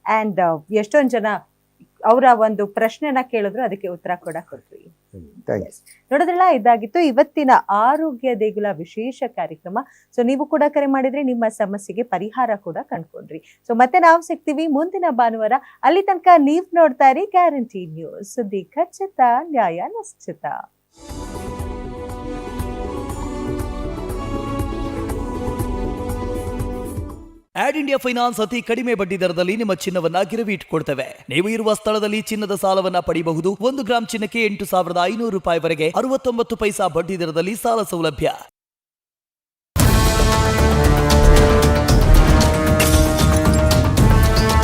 ಆ್ಯಂಡ್ ಎಷ್ಟೊಂದು ಜನ ಅವರ ಒಂದು ಪ್ರಶ್ನೆನ ಕೇಳಿದ್ರು ಅದಕ್ಕೆ ಉತ್ತರ ಕೂಡ ಯು ನೋಡಿದ್ರಲ್ಲ ಇದಾಗಿತ್ತು. ಇವತ್ತಿನ ಆರೋಗ್ಯ ದೇಗುಲ ವಿಶೇಷ ಕಾರ್ಯಕ್ರಮ. ಸೊ ನೀವು ಕೂಡ ಕರೆ ಮಾಡಿದ್ರೆ ನಿಮ್ಮ ಸಮಸ್ಯೆಗೆ ಪರಿಹಾರ ಕೂಡ ಕಂಡ್ಕೊಂಡ್ರಿ. ಸೊ ಮತ್ತೆ ನಾವು ಸಿಗ್ತೀವಿ ಮುಂದಿನ ಭಾನುವಾರ. ಅಲ್ಲಿ ತನಕ ನೀವ್ ನೋಡ್ತಾ ಇರಿ ಗ್ಯಾರಂಟಿ ನ್ಯೂಸ್ ಸುದ್ದಿ ಖಚಿತ ನ್ಯಾಯ ನಿಶ್ಚಿತ. ಆಡ್ ಇಂಡಿಯಾ ಫೈನಾನ್ಸ್ ಅತಿ ಕಡಿಮೆ ಬಡ್ಡಿ ದರದಲ್ಲಿ ನಿಮ್ಮ ಚಿನ್ನವನ್ನ ಗಿರವಿ ಇಟ್ಕೊಳ್ತೇವೆ ನೀವು ಇರುವ ಸ್ಥಳದಲ್ಲಿ ಚಿನ್ನದ ಸಾಲವನ್ನ ಪಡೆಯಬಹುದು ಒಂದು ಗ್ರಾಮ್ ಚಿನ್ನಕ್ಕೆ ಎಂಟು ಸಾವಿರದ ಐನೂರು ರೂಪಾಯಿವರೆಗೆ ಅರವತ್ತೊಂಬತ್ತು ಪೈಸಾ ಬಡ್ಡಿ ದರದಲ್ಲಿ ಸಾಲ ಸೌಲಭ್ಯ.